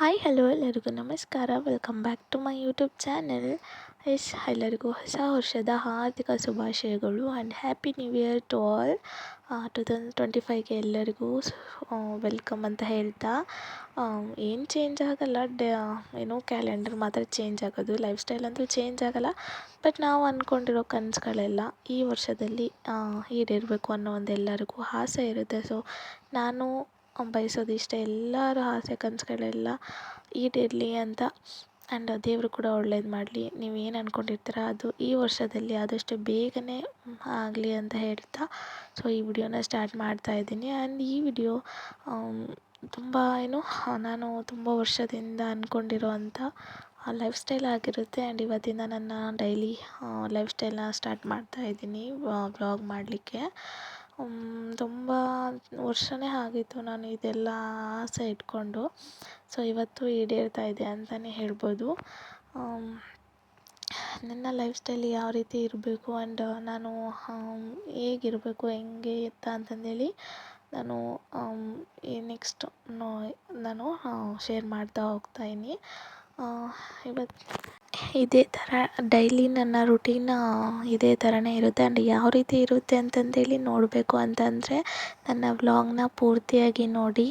Hi hello ಎಲ್ಲರಿಗೂ ನಮಸ್ಕಾರ. Welcome back to my YouTube channel yes ಎಲ್ಲರಿಗೂ ಹೊಸ ವರ್ಷದ ಹಾರ್ದಿಕ ಶುಭಾಶಯಗಳು and happy new year to all two thousand twenty ಫೈವ್ಗೆ ಎಲ್ಲರಿಗೂ ವೆಲ್ಕಮ್ ಅಂತ ಹೇಳ್ತಾ ಏನು ಚೇಂಜ್ ಆಗಲ್ಲ. ಡ, ಏನೋ ಕ್ಯಾಲೆಂಡರ್ ಮಾತ್ರ ಚೇಂಜ್ ಆಗೋದು ಲೈಫ್ ಸ್ಟೈಲ್ ಅಂತೂ ಚೇಂಜ್ ಆಗಲ್ಲ. ಬಟ್ ನಾವು ಅಂದ್ಕೊಂಡಿರೋ ಕನಸುಗಳೆಲ್ಲ ಈ ವರ್ಷದಲ್ಲಿ ಈಡೇರಬೇಕು ಅನ್ನೋ ಒಂದು ಎಲ್ಲರಿಗೂ ಆಸೆ ಇರುತ್ತೆ. ಸೊ ನಾನು ಬಯಸೋದು ಇಷ್ಟ. ಎಲ್ಲರ ಆಸೆ, ಕನಸುಗಳೆಲ್ಲ ಈಡೇರಲಿ ಅಂತ. ಆ್ಯಂಡ್ ದೇವರು ಕೂಡ ಒಳ್ಳೇದು ಮಾಡಲಿ. ನೀವು ಏನು ಅಂದ್ಕೊಂಡಿರ್ತೀರ ಅದು ಈ ವರ್ಷದಲ್ಲಿ ಆದಷ್ಟು ಬೇಗನೆ ಆಗಲಿ ಅಂತ ಹೇಳ್ತಾ ಸೊ, ಈ ವಿಡಿಯೋನ ಸ್ಟಾರ್ಟ್ ಮಾಡ್ತಾ ಇದ್ದೀನಿ. ಆ್ಯಂಡ್ ಈ ವಿಡಿಯೋ ತುಂಬ ಏನು, ನಾನು ತುಂಬ ವರ್ಷದಿಂದ ಅಂದ್ಕೊಂಡಿರೋ ಆ ಲೈಫ್ ಸ್ಟೈಲ್ ಆಗಿರುತ್ತೆ. ಆ್ಯಂಡ್ ಇವತ್ತಿಂದ ನನ್ನ ಡೈಲಿ ಲೈಫ್ ಸ್ಟೈಲ್ನ ಸ್ಟಾರ್ಟ್ ಮಾಡ್ತಾ ಇದ್ದೀನಿ ವ್ಲಾಗ್ ಮಾಡಲಿಕ್ಕೆ. ತುಂಬ ವರ್ಷನೇ ಆಗಿತ್ತು ನಾನು ಇದೆಲ್ಲ ಆಸೆ ಇಟ್ಕೊಂಡು. ಸೊ ಇವತ್ತು ಈಡೇರ್ತಾ ಇದೆ ಅಂತಲೇ ಹೇಳ್ಬೋದು. ನನ್ನ ಲೈಫ್ ಸ್ಟೈಲ್ ಯಾವ ರೀತಿ ಇರಬೇಕು ಆ್ಯಂಡ್ ನಾನು ಹೇಗಿರಬೇಕು, ಹೆಂಗೆ ಎತ್ತ ಅಂತಂದೇಳಿ ನಾನು ನೆಕ್ಸ್ಟ್ ನಾನು ಶೇರ್ ಮಾಡ್ತಾ ಹೋಗ್ತಾಯಿನಿ ಇವತ್ತು ಇದೇ ಥರ ಡೈಲಿ ನನ್ನ ರುಟೀನ್ ಇದೇ ಥರನೇ ಇರುತ್ತೆ. ಆ್ಯಂಡ್ ಯಾವ ರೀತಿ ಇರುತ್ತೆ ಅಂತಂದೇಳಿ ನೋಡಬೇಕು ಅಂತಂದರೆ, ನನ್ನ ವ್ಲಾಗ್ನ ಪೂರ್ತಿಯಾಗಿ ನೋಡಿ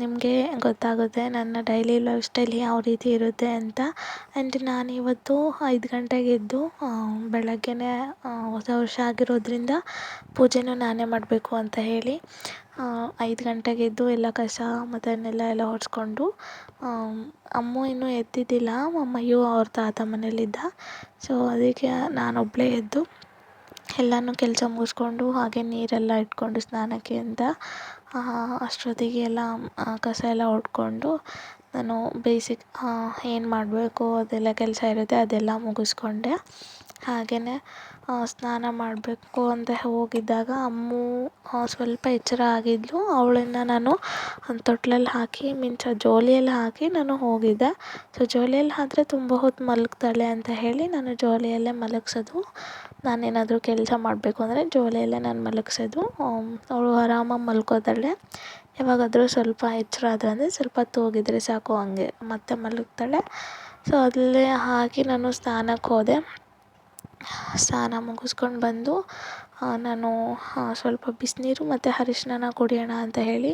ನಿಮಗೆ ಗೊತ್ತಾಗುತ್ತೆ ನನ್ನ ಡೈಲಿ ಲೈಫ್ ಸ್ಟೈಲ್ ಯಾವ ರೀತಿ ಇರುತ್ತೆ ಅಂತ. ಆ್ಯಂಡ್ ನಾನಿವತ್ತು ಐದು ಗಂಟೆಗೆ ಎದ್ದು ಬೆಳಗ್ಗೆನೇ ಹೊಸ ವರ್ಷ ಆಗಿರೋದ್ರಿಂದ ಪೂಜೆನೂ ನಾನೇ ಮಾಡಬೇಕು ಅಂತ ಹೇಳಿ ಐದು ಗಂಟೆಗೆ ಎದ್ದು ಎಲ್ಲ ಕಸ ಮತ್ತು ನೆಲ ಎಲ್ಲ ಒರೆಸ್ಕೊಂಡು ಅಮ್ಮ ಇನ್ನೂ ಎದ್ದಿದ್ದಿಲ್ಲ ಅಮ್ಮಯ್ಯು ಅವ್ರ ತಾತ ಮನೇಲಿದ್ದ ಸೊ ಅದಕ್ಕೆ ನಾನೊಬ್ಬಳೇ ಎದ್ದು ಎಲ್ಲನೂ ಕೆಲಸ ಮುಗಿಸ್ಕೊಂಡು ಹಾಗೆ ನೀರೆಲ್ಲ ಇಟ್ಕೊಂಡು ಸ್ನಾನಕ್ಕೆ ಅಂತ ಅಷ್ಟೊತ್ತಿಗೆ ಎಲ್ಲ ಕಸ ಎಲ್ಲ ಹೊಡ್ಕೊಂಡು ನಾನು ಬೇಸಿಕ್ ಏನು ಮಾಡಬೇಕು, ಅದೆಲ್ಲ ಕೆಲಸ ಇರುತ್ತೆ, ಅದೆಲ್ಲ ಮುಗಿಸ್ಕೊಂಡೆ. ಹಾಗೆಯೇ ಸ್ನಾನ ಮಾಡಬೇಕು ಅಂತ ಹೋಗಿದ್ದಾಗ ಅಮ್ಮು ಸ್ವಲ್ಪ ಎಚ್ಚರ ಆಗಿದ್ಲು. ಅವಳನ್ನ ನಾನು ತೊಟ್ಲಲ್ಲಿ ಹಾಕಿ ಮಿಂಚ ಜೋಲಿಯಲ್ಲಿ ಹಾಕಿ ನಾನು ಹೋಗಿದ್ದೆ. ಸೊ ಜೋಲಿಯಲ್ಲಿ ಆದರೆ ತುಂಬ ಹೊತ್ತು ಮಲಗ್ತಾಳೆ ಅಂತ ಹೇಳಿ ನಾನು ಜೋಲಿಯಲ್ಲೇ ಮಲಗಿಸೋದು. ನಾನೇನಾದರೂ ಕೆಲಸ ಮಾಡಬೇಕು ಅಂದರೆ ಜೋಲಿಯಲ್ಲೇ ನಾನು ಮಲಗಿಸೋದು. ಅವಳು ಆರಾಮಾಗಿ ಮಲ್ಕೋತಾಳೆ. ಯಾವಾಗಾದರೂ ಸ್ವಲ್ಪ ಎಚ್ಚರ ಆದ್ರೆ ಅಂದರೆ ಸ್ವಲ್ಪ ಹೊತ್ತು ಸಾಕು ಹಂಗೆ, ಮತ್ತೆ ಮಲಗ್ತಾಳೆ. ಸೊ ಅಲ್ಲೇ ಹಾಕಿ ನಾನು ಸ್ನಾನಕ್ಕೆ ಹೋದೆ. ಸ್ನಾನ ಮುಗಿಸ್ಕೊಂಡು ಬಂದು ನಾನು ಸ್ವಲ್ಪ ಬಿಸಿನೀರು ಮತ್ತು ಅರಿಶ್ಣನ ಕುಡಿಯೋಣ ಅಂತ ಹೇಳಿ,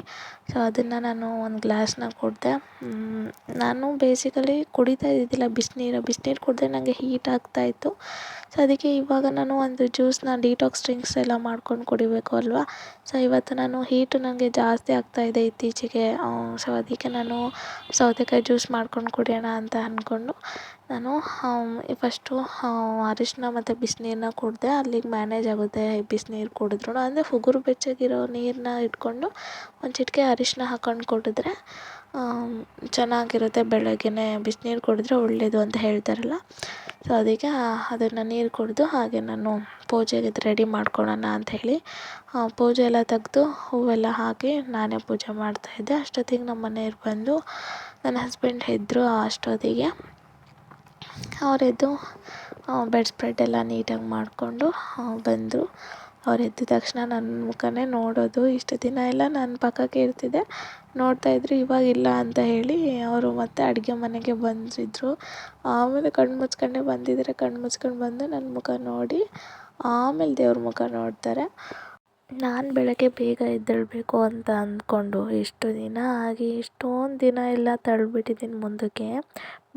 ಸೊ ಅದನ್ನು ನಾನು ಒಂದು ಗ್ಲಾಸ್ನ ಕುಡಿದೆ. ನಾನು ಬೇಸಿಕಲಿ ಕುಡಿತಾ ಇದ್ದಿದ್ದಿಲ್ಲ ಬಿಸಿನೀರು. ಬಿಸ್ನೀರು ಕುಡಿದ್ರೆ ನನಗೆ ಹೀಟ್ ಆಗ್ತಾಯಿತ್ತು ಸೊ ಅದಕ್ಕೆ ಇವಾಗ ನಾನು ಒಂದು ಜ್ಯೂಸನ್ನ ಡಿಟಾಕ್ಸ್ ಡ್ರಿಂಕ್ಸ್ ಎಲ್ಲ ಮಾಡ್ಕೊಂಡು ಕುಡಿಬೇಕು ಅಲ್ವಾ? ಸೊ ಇವತ್ತು ನಾನು ಹೀಟು ನನಗೆ ಜಾಸ್ತಿ ಆಗ್ತಾ ಇದೆ ಇತ್ತೀಚೆಗೆ. ಸೊ ಅದಕ್ಕೆ ನಾನು ಸೌತೆಕಾಯಿ ಜ್ಯೂಸ್ ಮಾಡ್ಕೊಂಡು ಕುಡಿಯೋಣ ಅಂತ ಅಂದ್ಕೊಂಡು ನಾನು ಫಸ್ಟು ಅರಿಶಿನ ಮತ್ತು ಬಿಸಿನೀರನ್ನ ಕುಡಿದೆ, ಅಲ್ಲಿಗೆ ಮ್ಯಾನೇಜ್ ಆಗುತ್ತೆ. ಬಿಸಿನೀರು ಕುಡಿದ್ರು. ಅಂದರೆ ಉಗುರು ಬೆಚ್ಚಗಿರೋ ನೀರನ್ನ ಇಟ್ಕೊಂಡು ಒಂದು ಚಿಟಿಕೆ ಅರಿಶಿನ ಹಾಕ್ಕೊಂಡು ಕುಡಿದ್ರೆ ಚೆನ್ನಾಗಿರುತ್ತೆ ಬೆಳಗ್ಗೆನೇ. ಬಿಸಿನೀರು ಕುಡಿದ್ರೆ ಒಳ್ಳೆಯದು ಅಂತ ಹೇಳ್ತಾರಲ್ಲ. ಸೊ ಅದಕ್ಕೆ ಅದನ್ನು ನೀರು ಕುಡಿದು ಹಾಗೆ ನಾನು ಪೂಜೆಗೆ ರೆಡಿ ಮಾಡ್ಕೊಳ್ಳೋಣ ಅಂತ ಹೇಳಿ ಪೂಜೆ ಎಲ್ಲ ತೆಗೆದು ಹೂವೆಲ್ಲ ಹಾಕಿ ನಾನೇ ಪೂಜೆ ಮಾಡ್ತಾಯಿದ್ದೆ ಅಷ್ಟೊತ್ತಿಗೆ ನಮ್ಮ ಮನೆಯವ್ರು ಬಂದು, ನನ್ನ ಹಸ್ಬೆಂಡ್ ಇದ್ದರು ಅಷ್ಟೊತ್ತಿಗೆ. ಅವರೆದ್ದು ಬೆಡ್ ಸ್ಪ್ರೆಡ್ ಎಲ್ಲ ನೀಟಾಗಿ ಮಾಡಿಕೊಂಡು ಬಂದರು. ಅವ್ರು ಎದ್ದ ತಕ್ಷಣ ನನ್ನ ಮುಖನೇ ನೋಡೋದು. ಇಷ್ಟು ದಿನ ಎಲ್ಲ ನನ್ನ ಪಕ್ಕಕ್ಕೆ ಇರ್ತಿದ್ದೆ ನೋಡ್ತಾಯಿದ್ರು ಇವಾಗಿಲ್ಲ ಅಂತ ಹೇಳಿ ಅವರು ಮತ್ತೆ ಅಡುಗೆ ಮನೆಗೆ ಬಂದಿದ್ರು. ಆಮೇಲೆ ಕಣ್ಣು ಮುಚ್ಕೊಂಡೆ ಬಂದಿದ್ದಾರೆ. ಕಣ್ಣು ಮುಚ್ಕೊಂಡು ಬಂದು ನನ್ನ ಮುಖ ನೋಡಿ, ಆಮೇಲೆ ದೇವ್ರ ಮುಖ ನೋಡ್ತಾರೆ. ನಾನು ಬೆಳಗ್ಗೆ ಬೇಗ ಎದ್ದೇಳಬೇಕು ಅಂತ ಅಂದ್ಕೊಂಡು ಇಷ್ಟು ದಿನ ಆಗಿ ಇಷ್ಟೊಂದು ದಿನ ಎಲ್ಲ ತಳ್ಳಿಬಿಟ್ಟಿದ್ದೀನಿ ಮುಂದಕ್ಕೆ.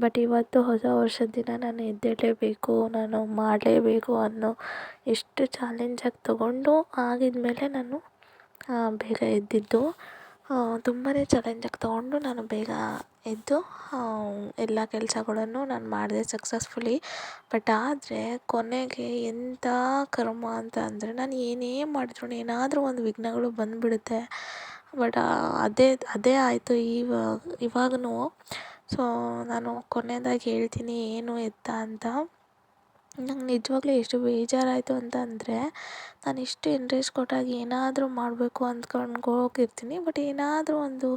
ಬಟ್ ಇವತ್ತು ಹೊಸ ವರ್ಷದ ದಿನ ನಾನು ಎದ್ದೇಳಲೇಬೇಕು, ನಾನು ಮಾಡಲೇಬೇಕು ಅನ್ನೋ ಎಷ್ಟು ಚಾಲೆಂಜಾಗಿ ತೊಗೊಂಡು ಆಗಿದ್ಮೇಲೆ ನಾನು ಬೇಗ ಎದ್ದಿದ್ದು. ತುಂಬಾ ಚಾಲೆಂಜಾಗಿ ತಗೊಂಡು ನಾನು ಬೇಗ ಎದ್ದು ಎಲ್ಲ ಕೆಲಸಗಳನ್ನು ನಾನು ಮಾಡಿದೆ ಸಕ್ಸಸ್ಫುಲಿ ಬಟ್ ಆದರೆ ಕೊನೆಗೆ ಎಂಥ ಕರ್ಮ ಅಂತ ಅಂದರೆ ನಾನು ಏನೇ ಮಾಡಿದ್ರು ಏನಾದರೂ ಒಂದು ವಿಘ್ನಗಳು ಬಂದುಬಿಡುತ್ತೆ. ಬಟ್ ಅದೇ ಅದೇ ಆಯಿತು ಇವಾಗ ಇವಾಗೂ ಸೊ ನಾನು ಕೊನೆಯದಾಗಿ ಹೇಳ್ತೀನಿ ಏನು ಎತ್ತ ಅಂತ. ನಂಗೆ ನಿಜವಾಗ್ಲೂ ಎಷ್ಟು ಬೇಜಾರಾಯಿತು ಅಂತ ಅಂದರೆ, ನಾನು ಇಷ್ಟು ಇಂಟ್ರೆಸ್ಟ್ ಕೊಟ್ಟಾಗ ಏನಾದರೂ ಮಾಡಬೇಕು ಅಂದ್ಕೊಂಡು ಹೋಗಿರ್ತೀನಿ. ಬಟ್ ಏನಾದರೂ ಒಂದು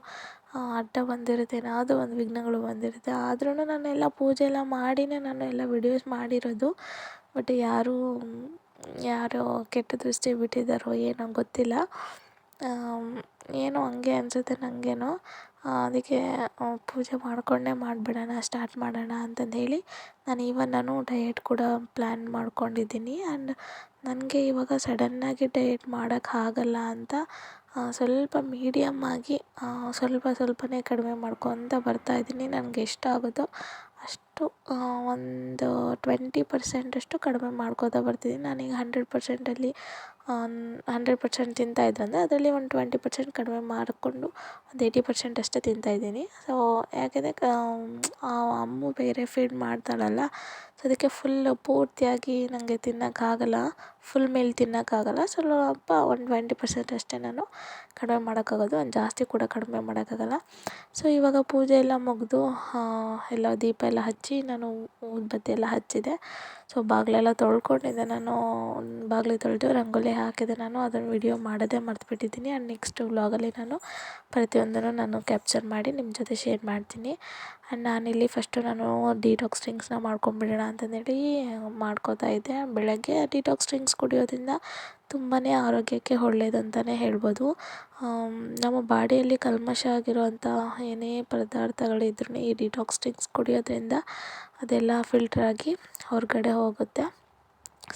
ಅಡ್ಡ ಬಂದಿರುತ್ತೆ, ಏನಾದರೂ ಒಂದು ವಿಘ್ನಗಳು ಬಂದಿರುತ್ತೆ. ಆದ್ರೂ ನಾನು ಎಲ್ಲ ಪೂಜೆ ಎಲ್ಲ ಮಾಡಿಯೇ ನಾನು ಎಲ್ಲ ವಿಡಿಯೋಸ್ ಮಾಡಿರೋದು. ಬಟ್ ಯಾರೂ, ಯಾರೋ ಕೆಟ್ಟ ದೃಷ್ಟಿ ಬಿಟ್ಟಿದ್ದಾರೋ ಏನೋ ಗೊತ್ತಿಲ್ಲ. ಏನೋ ಹಂಗೆ ಅನಿಸುತ್ತೆ ನನಗೇನೋ ಅದಕ್ಕೆ ಪೂಜೆ ಮಾಡಿಕೊಂಡೇ ಮಾಡಿಬಿಡೋಣ ಸ್ಟಾರ್ಟ್ ಮಾಡೋಣ ಅಂತಂದು ಹೇಳಿ ನಾನು ಈವನ್ ನಾನು ಡಯೆಟ್ ಕೂಡ ಪ್ಲ್ಯಾನ್ ಮಾಡ್ಕೊಂಡಿದ್ದೀನಿ. ಆ್ಯಂಡ್ ನನಗೆ ಇವಾಗ ಸಡನ್ನಾಗಿ ಡಯೆಟ್ ಮಾಡೋಕ್ಕೆ ಆಗಲ್ಲ ಅಂತ ಸ್ವಲ್ಪ ಮೀಡಿಯಮ್ ಆಗಿ ಸ್ವಲ್ಪ ಸ್ವಲ್ಪನೇ ಕಡಿಮೆ ಮಾಡ್ಕೊತ ಬರ್ತಾಯಿದ್ದೀನಿ ನನಗೆ ಎಷ್ಟಾಗುತ್ತೋ ಅಷ್ಟು ಒಂದು ಟ್ವೆಂಟಿ ಪರ್ಸೆಂಟಷ್ಟು ಕಡಿಮೆ ಮಾಡ್ಕೊತಾ ಬರ್ತಿದ್ದೀನಿ. ನಾನೀಗ ಹಂಡ್ರೆಡ್ ಪರ್ಸೆಂಟಲ್ಲಿ ಹಂಡ್ರೆಡ್ ಪರ್ಸೆಂಟ್ ತಿಂತಾಯಿದ್ರು ಅಂದರೆ ಅದರಲ್ಲಿ ಒಂದು ಟ್ವೆಂಟಿ ಪರ್ಸೆಂಟ್ ಕಡಿಮೆ ಮಾಡಿಕೊಂಡು ಒಂದು ಏಯ್ಟಿ ಪರ್ಸೆಂಟ್ ಅಷ್ಟೇ ತಿಂತಾಯಿದ್ದೀನಿ ಸೊ ಯಾಕೆಂದರೆ, ಆ ಅಮ್ಮು ಬೇರೆ ಫೀಡ್ ಮಾಡ್ತಾಳಲ್ಲ ಸೊ ಅದಕ್ಕೆ ಫುಲ್ ಪೂರ್ತಿಯಾಗಿ ನನಗೆ ತಿನ್ನೋಕ್ಕಾಗಲ್ಲ ಫುಲ್ ಮೀಲ್ ತಿನ್ನೋಕ್ಕಾಗಲ್ಲ. ಸ್ವಲ್ಪ ಒಂದು ಟ್ವೆಂಟಿ ಪರ್ಸೆಂಟ್ ಅಷ್ಟೇ ನಾನು ಕಡಿಮೆ ಮಾಡೋಕ್ಕಾಗೋದು, ಒಂದು ಜಾಸ್ತಿ ಕೂಡ ಕಡಿಮೆ ಮಾಡೋಕ್ಕಾಗಲ್ಲ. ಸೊ ಇವಾಗ ಪೂಜೆ ಎಲ್ಲ ಮುಗಿದು ಎಲ್ಲ ದೀಪ ಎಲ್ಲ ಹಚ್ಚಿ ನಾನು ಊದುಬತ್ತಿ ಎಲ್ಲ ಹಚ್ಚಿದೆ. ಸೊ ಬಾಗಿಲೆಲ್ಲ ತೊಳ್ಕೊಂಡಿದ್ದೆ ನಾನು ಬಾಗಿಲು ತೊಳೆದು ರಂಗೋಲಿ ಹಾಕಿದೆ ನಾನು, ಅದನ್ನು ವಿಡಿಯೋ ಮಾಡೋದೇ ಮರ್ತುಬಿಟ್ಟಿದ್ದೀನಿ. ಆ್ಯಂಡ್ ನೆಕ್ಸ್ಟ್ ವ್ಲಾಗಲ್ಲಿ ನಾನು ಪ್ರತಿಯೊಂದನ್ನು ನಾನು ಕ್ಯಾಪ್ಚರ್ ಮಾಡಿ ನಿಮ್ಮ ಜೊತೆ ಶೇರ್ ಮಾಡ್ತೀನಿ. ಆ್ಯಂಡ್ ನಾನಿಲ್ಲಿ ಫಸ್ಟು ನಾನು ಡಿಟಾಕ್ಸ್ ಡ್ರಿಂಕ್ಸ್ನ ಮಾಡ್ಕೊಂಬಿಡೋಣ ಅಂತಂದೇಳಿ ಮಾಡ್ಕೋತಾ ಇದ್ದೆ. ಬೆಳಗ್ಗೆ ಡಿಟಾಕ್ಸ್ ಡ್ರಿಂಕ್ಸ್ ಕುಡಿಯೋದ್ರಿಂದ ತುಂಬಾ ಆರೋಗ್ಯಕ್ಕೆ ಒಳ್ಳೇದು ಅಂತಲೇ ಹೇಳ್ಬೋದು. ನಮ್ಮ ಬಾಡಿಯಲ್ಲಿ ಕಲ್ಮಶ ಆಗಿರುವಂಥ ಏನೇ ಪದಾರ್ಥಗಳಿದ್ರೂ ಈ ಡಿಟಾಕ್ಸ್ ಡ್ರಿಂಕ್ಸ್ ಕುಡಿಯೋದ್ರಿಂದ ಅದೆಲ್ಲ ಫಿಲ್ಟ್ರಾಗಿ ಹೊರಗಡೆ ಹೋಗುತ್ತೆ.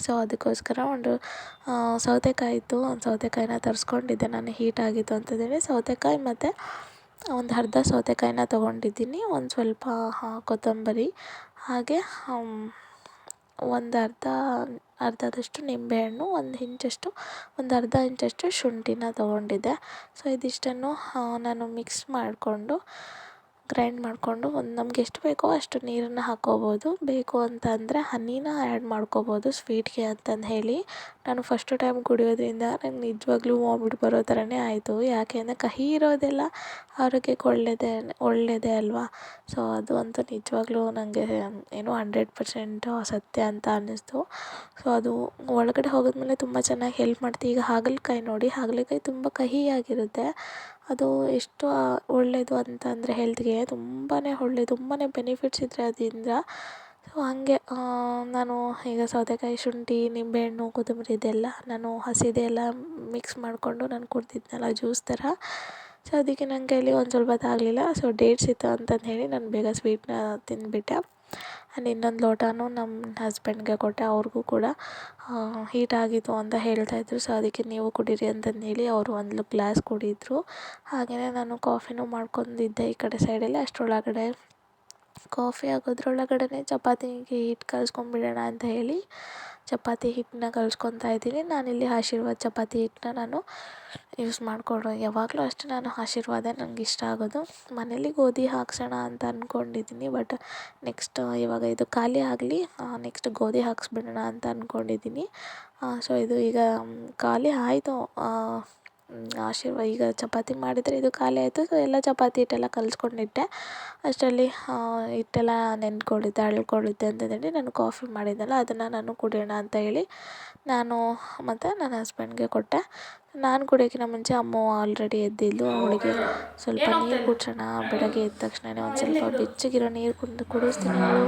ಸೊ ಅದಕ್ಕೋಸ್ಕರ ಒಂದು ಸೌತೆಕಾಯಿ ಇತ್ತು ಒಂದು ಸೌತೆಕಾಯಿನ ತರಿಸ್ಕೊಂಡಿದ್ದೆ. ನಾನು ಹೀಟ್ ಆಗಿತ್ತು ಅಂತಂದೇಳಿ ಸೌತೆಕಾಯಿ ಮತ್ತು ಒಂದು ಅರ್ಧ ಸೌತೆಕಾಯಿನ ತೊಗೊಂಡಿದ್ದೀನಿ, ಒಂದು ಸ್ವಲ್ಪ ಕೊತ್ತಂಬರಿ, ಹಾಗೆ ಒಂದು ಅರ್ಧ, ಅರ್ಧದಷ್ಟು ನಿಂಬೆಹಣ್ಣು, ಒಂದು ಇಂಚಷ್ಟು, ಒಂದು ಅರ್ಧ ಇಂಚಷ್ಟು ಶುಂಠಿನ ತೊಗೊಂಡಿದ್ದೆ. ಸೊ, ಇದಿಷ್ಟನ್ನು ನಾನು ಮಿಕ್ಸ್ ಮಾಡಿಕೊಂಡು ಗ್ರೈಂಡ್ ಮಾಡಿಕೊಂಡು ಒಂದು ನಮ್ಗೆ ಎಷ್ಟು ಬೇಕೋ ಅಷ್ಟು ನೀರನ್ನು ಹಾಕ್ಕೋಬೋದು ಬೇಕು ಅಂತ ಅಂದರೆ ಹನಿನ ಆ್ಯಡ್ ಮಾಡ್ಕೋಬೋದು ಸ್ವೀಟ್ಗೆ ಅಂತಂದು ಹೇಳಿ. ನಾನು ಫಸ್ಟು ಟೈಮ್ ಕುಡಿಯೋದ್ರಿಂದ ನಂಗೆ ನಿಜವಾಗ್ಲೂ ವಾಮಿಟ್ ಬರೋ ಥರನೇ ಆಯಿತು. ಯಾಕೆ ಅಂದರೆ ಕಹಿ ಇರೋದೆಲ್ಲ ಆರೋಗ್ಯಕ್ಕೆ ಒಳ್ಳೆಯದೇ ಒಳ್ಳೆಯದೇ ಅಲ್ವಾ? ಸೊ ಅದು ಅಂತೂ ನಿಜವಾಗ್ಲೂ ನನಗೆ ಏನು ಹಂಡ್ರೆಡ್ ಪರ್ಸೆಂಟು ಸತ್ಯ ಅಂತ ಅನ್ನಿಸ್ತು. ಸೊ ಅದು ಒಳಗಡೆ ಹೋಗಿದ್ಮೇಲೆ ತುಂಬ ಚೆನ್ನಾಗಿ ಹೆಲ್ಪ್ ಮಾಡುತ್ತೆ ಈಗ ಹಾಗಲಕಾಯಿ ನೋಡಿ, ಹಾಗಲಕಾಯಿ ತುಂಬ ಕಹಿಯಾಗಿರುತ್ತೆ. ಅದು ಎಷ್ಟು ಒಳ್ಳೆಯದು ಅಂತಂದರೆ ಹೆಲ್ತ್ಗೆ ತುಂಬಾ ಒಳ್ಳೆಯದು ತುಂಬಾ ಬೆನಿಫಿಟ್ಸ್ ಇದ್ರೆ ಅದರಿಂದ. ಸೊ ಹಾಗೆ ನಾನು ಈಗ ಸೌತೆಕಾಯಿ, ಶುಂಠಿ, ನಿಂಬೆಹಣ್ಣು, ಕೊತ್ತಂಬರಿ ಇದೆಲ್ಲ ನಾನು ಹಸಿದೆಲ್ಲ ಮಿಕ್ಸ್ ಮಾಡಿಕೊಂಡು ನಾನು ಕುಡ್ದಿದ್ನಲ್ಲ ಜ್ಯೂಸ್ ಥರ. ಸೊ ಅದಕ್ಕೆ ನನ್ನ ಕೈಲಿ ಒಂದು ಸ್ವಲ್ಪ ಆಗಲಿಲ್ಲ ಸೊ ಡೇಟ್ಸ್ ಇತ್ತು ಅಂತಂದು ಹೇಳಿ ನಾನು ಬೇಗ ಸ್ವೀಟ್ನ ತಿಂದುಬಿಟ್ಟೆ. ಆ್ಯಂಡ್ ಇನ್ನೊಂದು ಲೋಟನೂ ನಮ್ಮ ಹಸ್ಬೆಂಡ್ಗೆ ಕೊಟ್ಟೆ, ಅವ್ರಿಗೂ ಕೂಡ ಹೀಟ್ ಆಗಿದ್ದು ಅಂತ ಹೇಳ್ತಾಯಿದ್ರು ಸೊ ಅದಕ್ಕೆ ನೀವು ಕುಡೀರಿ ಅಂತಂದೇಳಿ ಅವರು ಒಂದು ಗ್ಲಾಸ್ ಕುಡಿದ್ರು. ಹಾಗೆಯೇ ನಾನು ಕಾಫಿನೂ ಮಾಡ್ಕೊಂಡಿದ್ದೆ ಈ ಕಡೆ ಸೈಡಲ್ಲಿ ಅಷ್ಟರೊಳಗಡೆ ಕಾಫಿ ಆಗೋದ್ರೊಳಗಡೆ ಚಪಾತಿಗೆ ಹಿಟ್ಟು ಕಲ್ಸ್ಕೊಂಡ್ಬಿಡೋಣ ಅಂತ ಹೇಳಿ ಚಪಾತಿ ಹಿಟ್ಟನ್ನ ಕಲ್ಸ್ಕೊತಾ ಇದ್ದೀನಿ. ನಾನಿಲ್ಲಿ ಆಶೀರ್ವಾದ ಚಪಾತಿ ಹಿಟ್ಟನ್ನ ನಾನು ಯೂಸ್ ಮಾಡಿಕೊಂಡು ಯಾವಾಗಲೂ ಅಷ್ಟೇ ನಾನು ಆಶೀರ್ವಾದ ನನಗೆ ಇಷ್ಟ ಆಗೋದು. ಮನೇಲಿ ಗೋಧಿ ಹಾಕ್ಸೋಣ ಅಂತ ಅಂದ್ಕೊಂಡಿದ್ದೀನಿ ಬಟ್ ನೆಕ್ಸ್ಟ್ ಇವಾಗ ಇದು ಖಾಲಿ ಆಗಲಿ ನೆಕ್ಸ್ಟ್ ಗೋಧಿ ಹಾಕ್ಸ್ಬಿಡೋಣ ಅಂತ ಅಂದ್ಕೊಂಡಿದ್ದೀನಿ ಸೊ ಇದು ಈಗ, ಖಾಲಿ ಆಯಿತು. ಆಶೀರ್ವಾ ಈಗ ಚಪಾತಿ ಮಾಡಿದರೆ ಇದು ಖಾಲಿ ಆಯಿತು, ಸೊ ಎಲ್ಲ ಚಪಾತಿ ಹಿಟ್ಟೆಲ್ಲ ಕಲಸ್ಕೊಂಡಿಟ್ಟೆ. ಅಷ್ಟರಲ್ಲಿ ಹಿಟ್ಟೆಲ್ಲ ನೆನ್ಕೊಂಡಿದ್ದೆ, ಅಳ್ಕೊಂಡಿದ್ದೆ ಅಂತಂದೇಳಿ ನಾನು ಕಾಫಿ ಮಾಡಿದ್ದೆನಲ್ಲ ಅದನ್ನು ನಾನು ಕುಡಿಯೋಣ ಅಂತ ಹೇಳಿ ನಾನು ಮತ್ತು ನನ್ನ ಹಸ್ಬೆಂಡ್ಗೆ ಕೊಟ್ಟೆ. ನಾನು ಕುಡಿಯೋಕ್ಕಿಂತ ಮುಂಚೆ ಅಮ್ಮ ಆಲ್ರೆಡಿ ಎದ್ದಿದ್ಲು ಅವಳಿಗೆ ಸ್ವಲ್ಪ ನೀರು ಕುಡ್ಸೋಣ ಬೆಳಗ್ಗೆ ಎದ್ದ ತಕ್ಷಣನೇ ಒಂದು ಸ್ವಲ್ಪ ಬೆಚ್ಚಗಿರೋ ನೀರು ಕುಡಿದು ಕುಡಿಸ್ತೀನಿ. ಅವಳು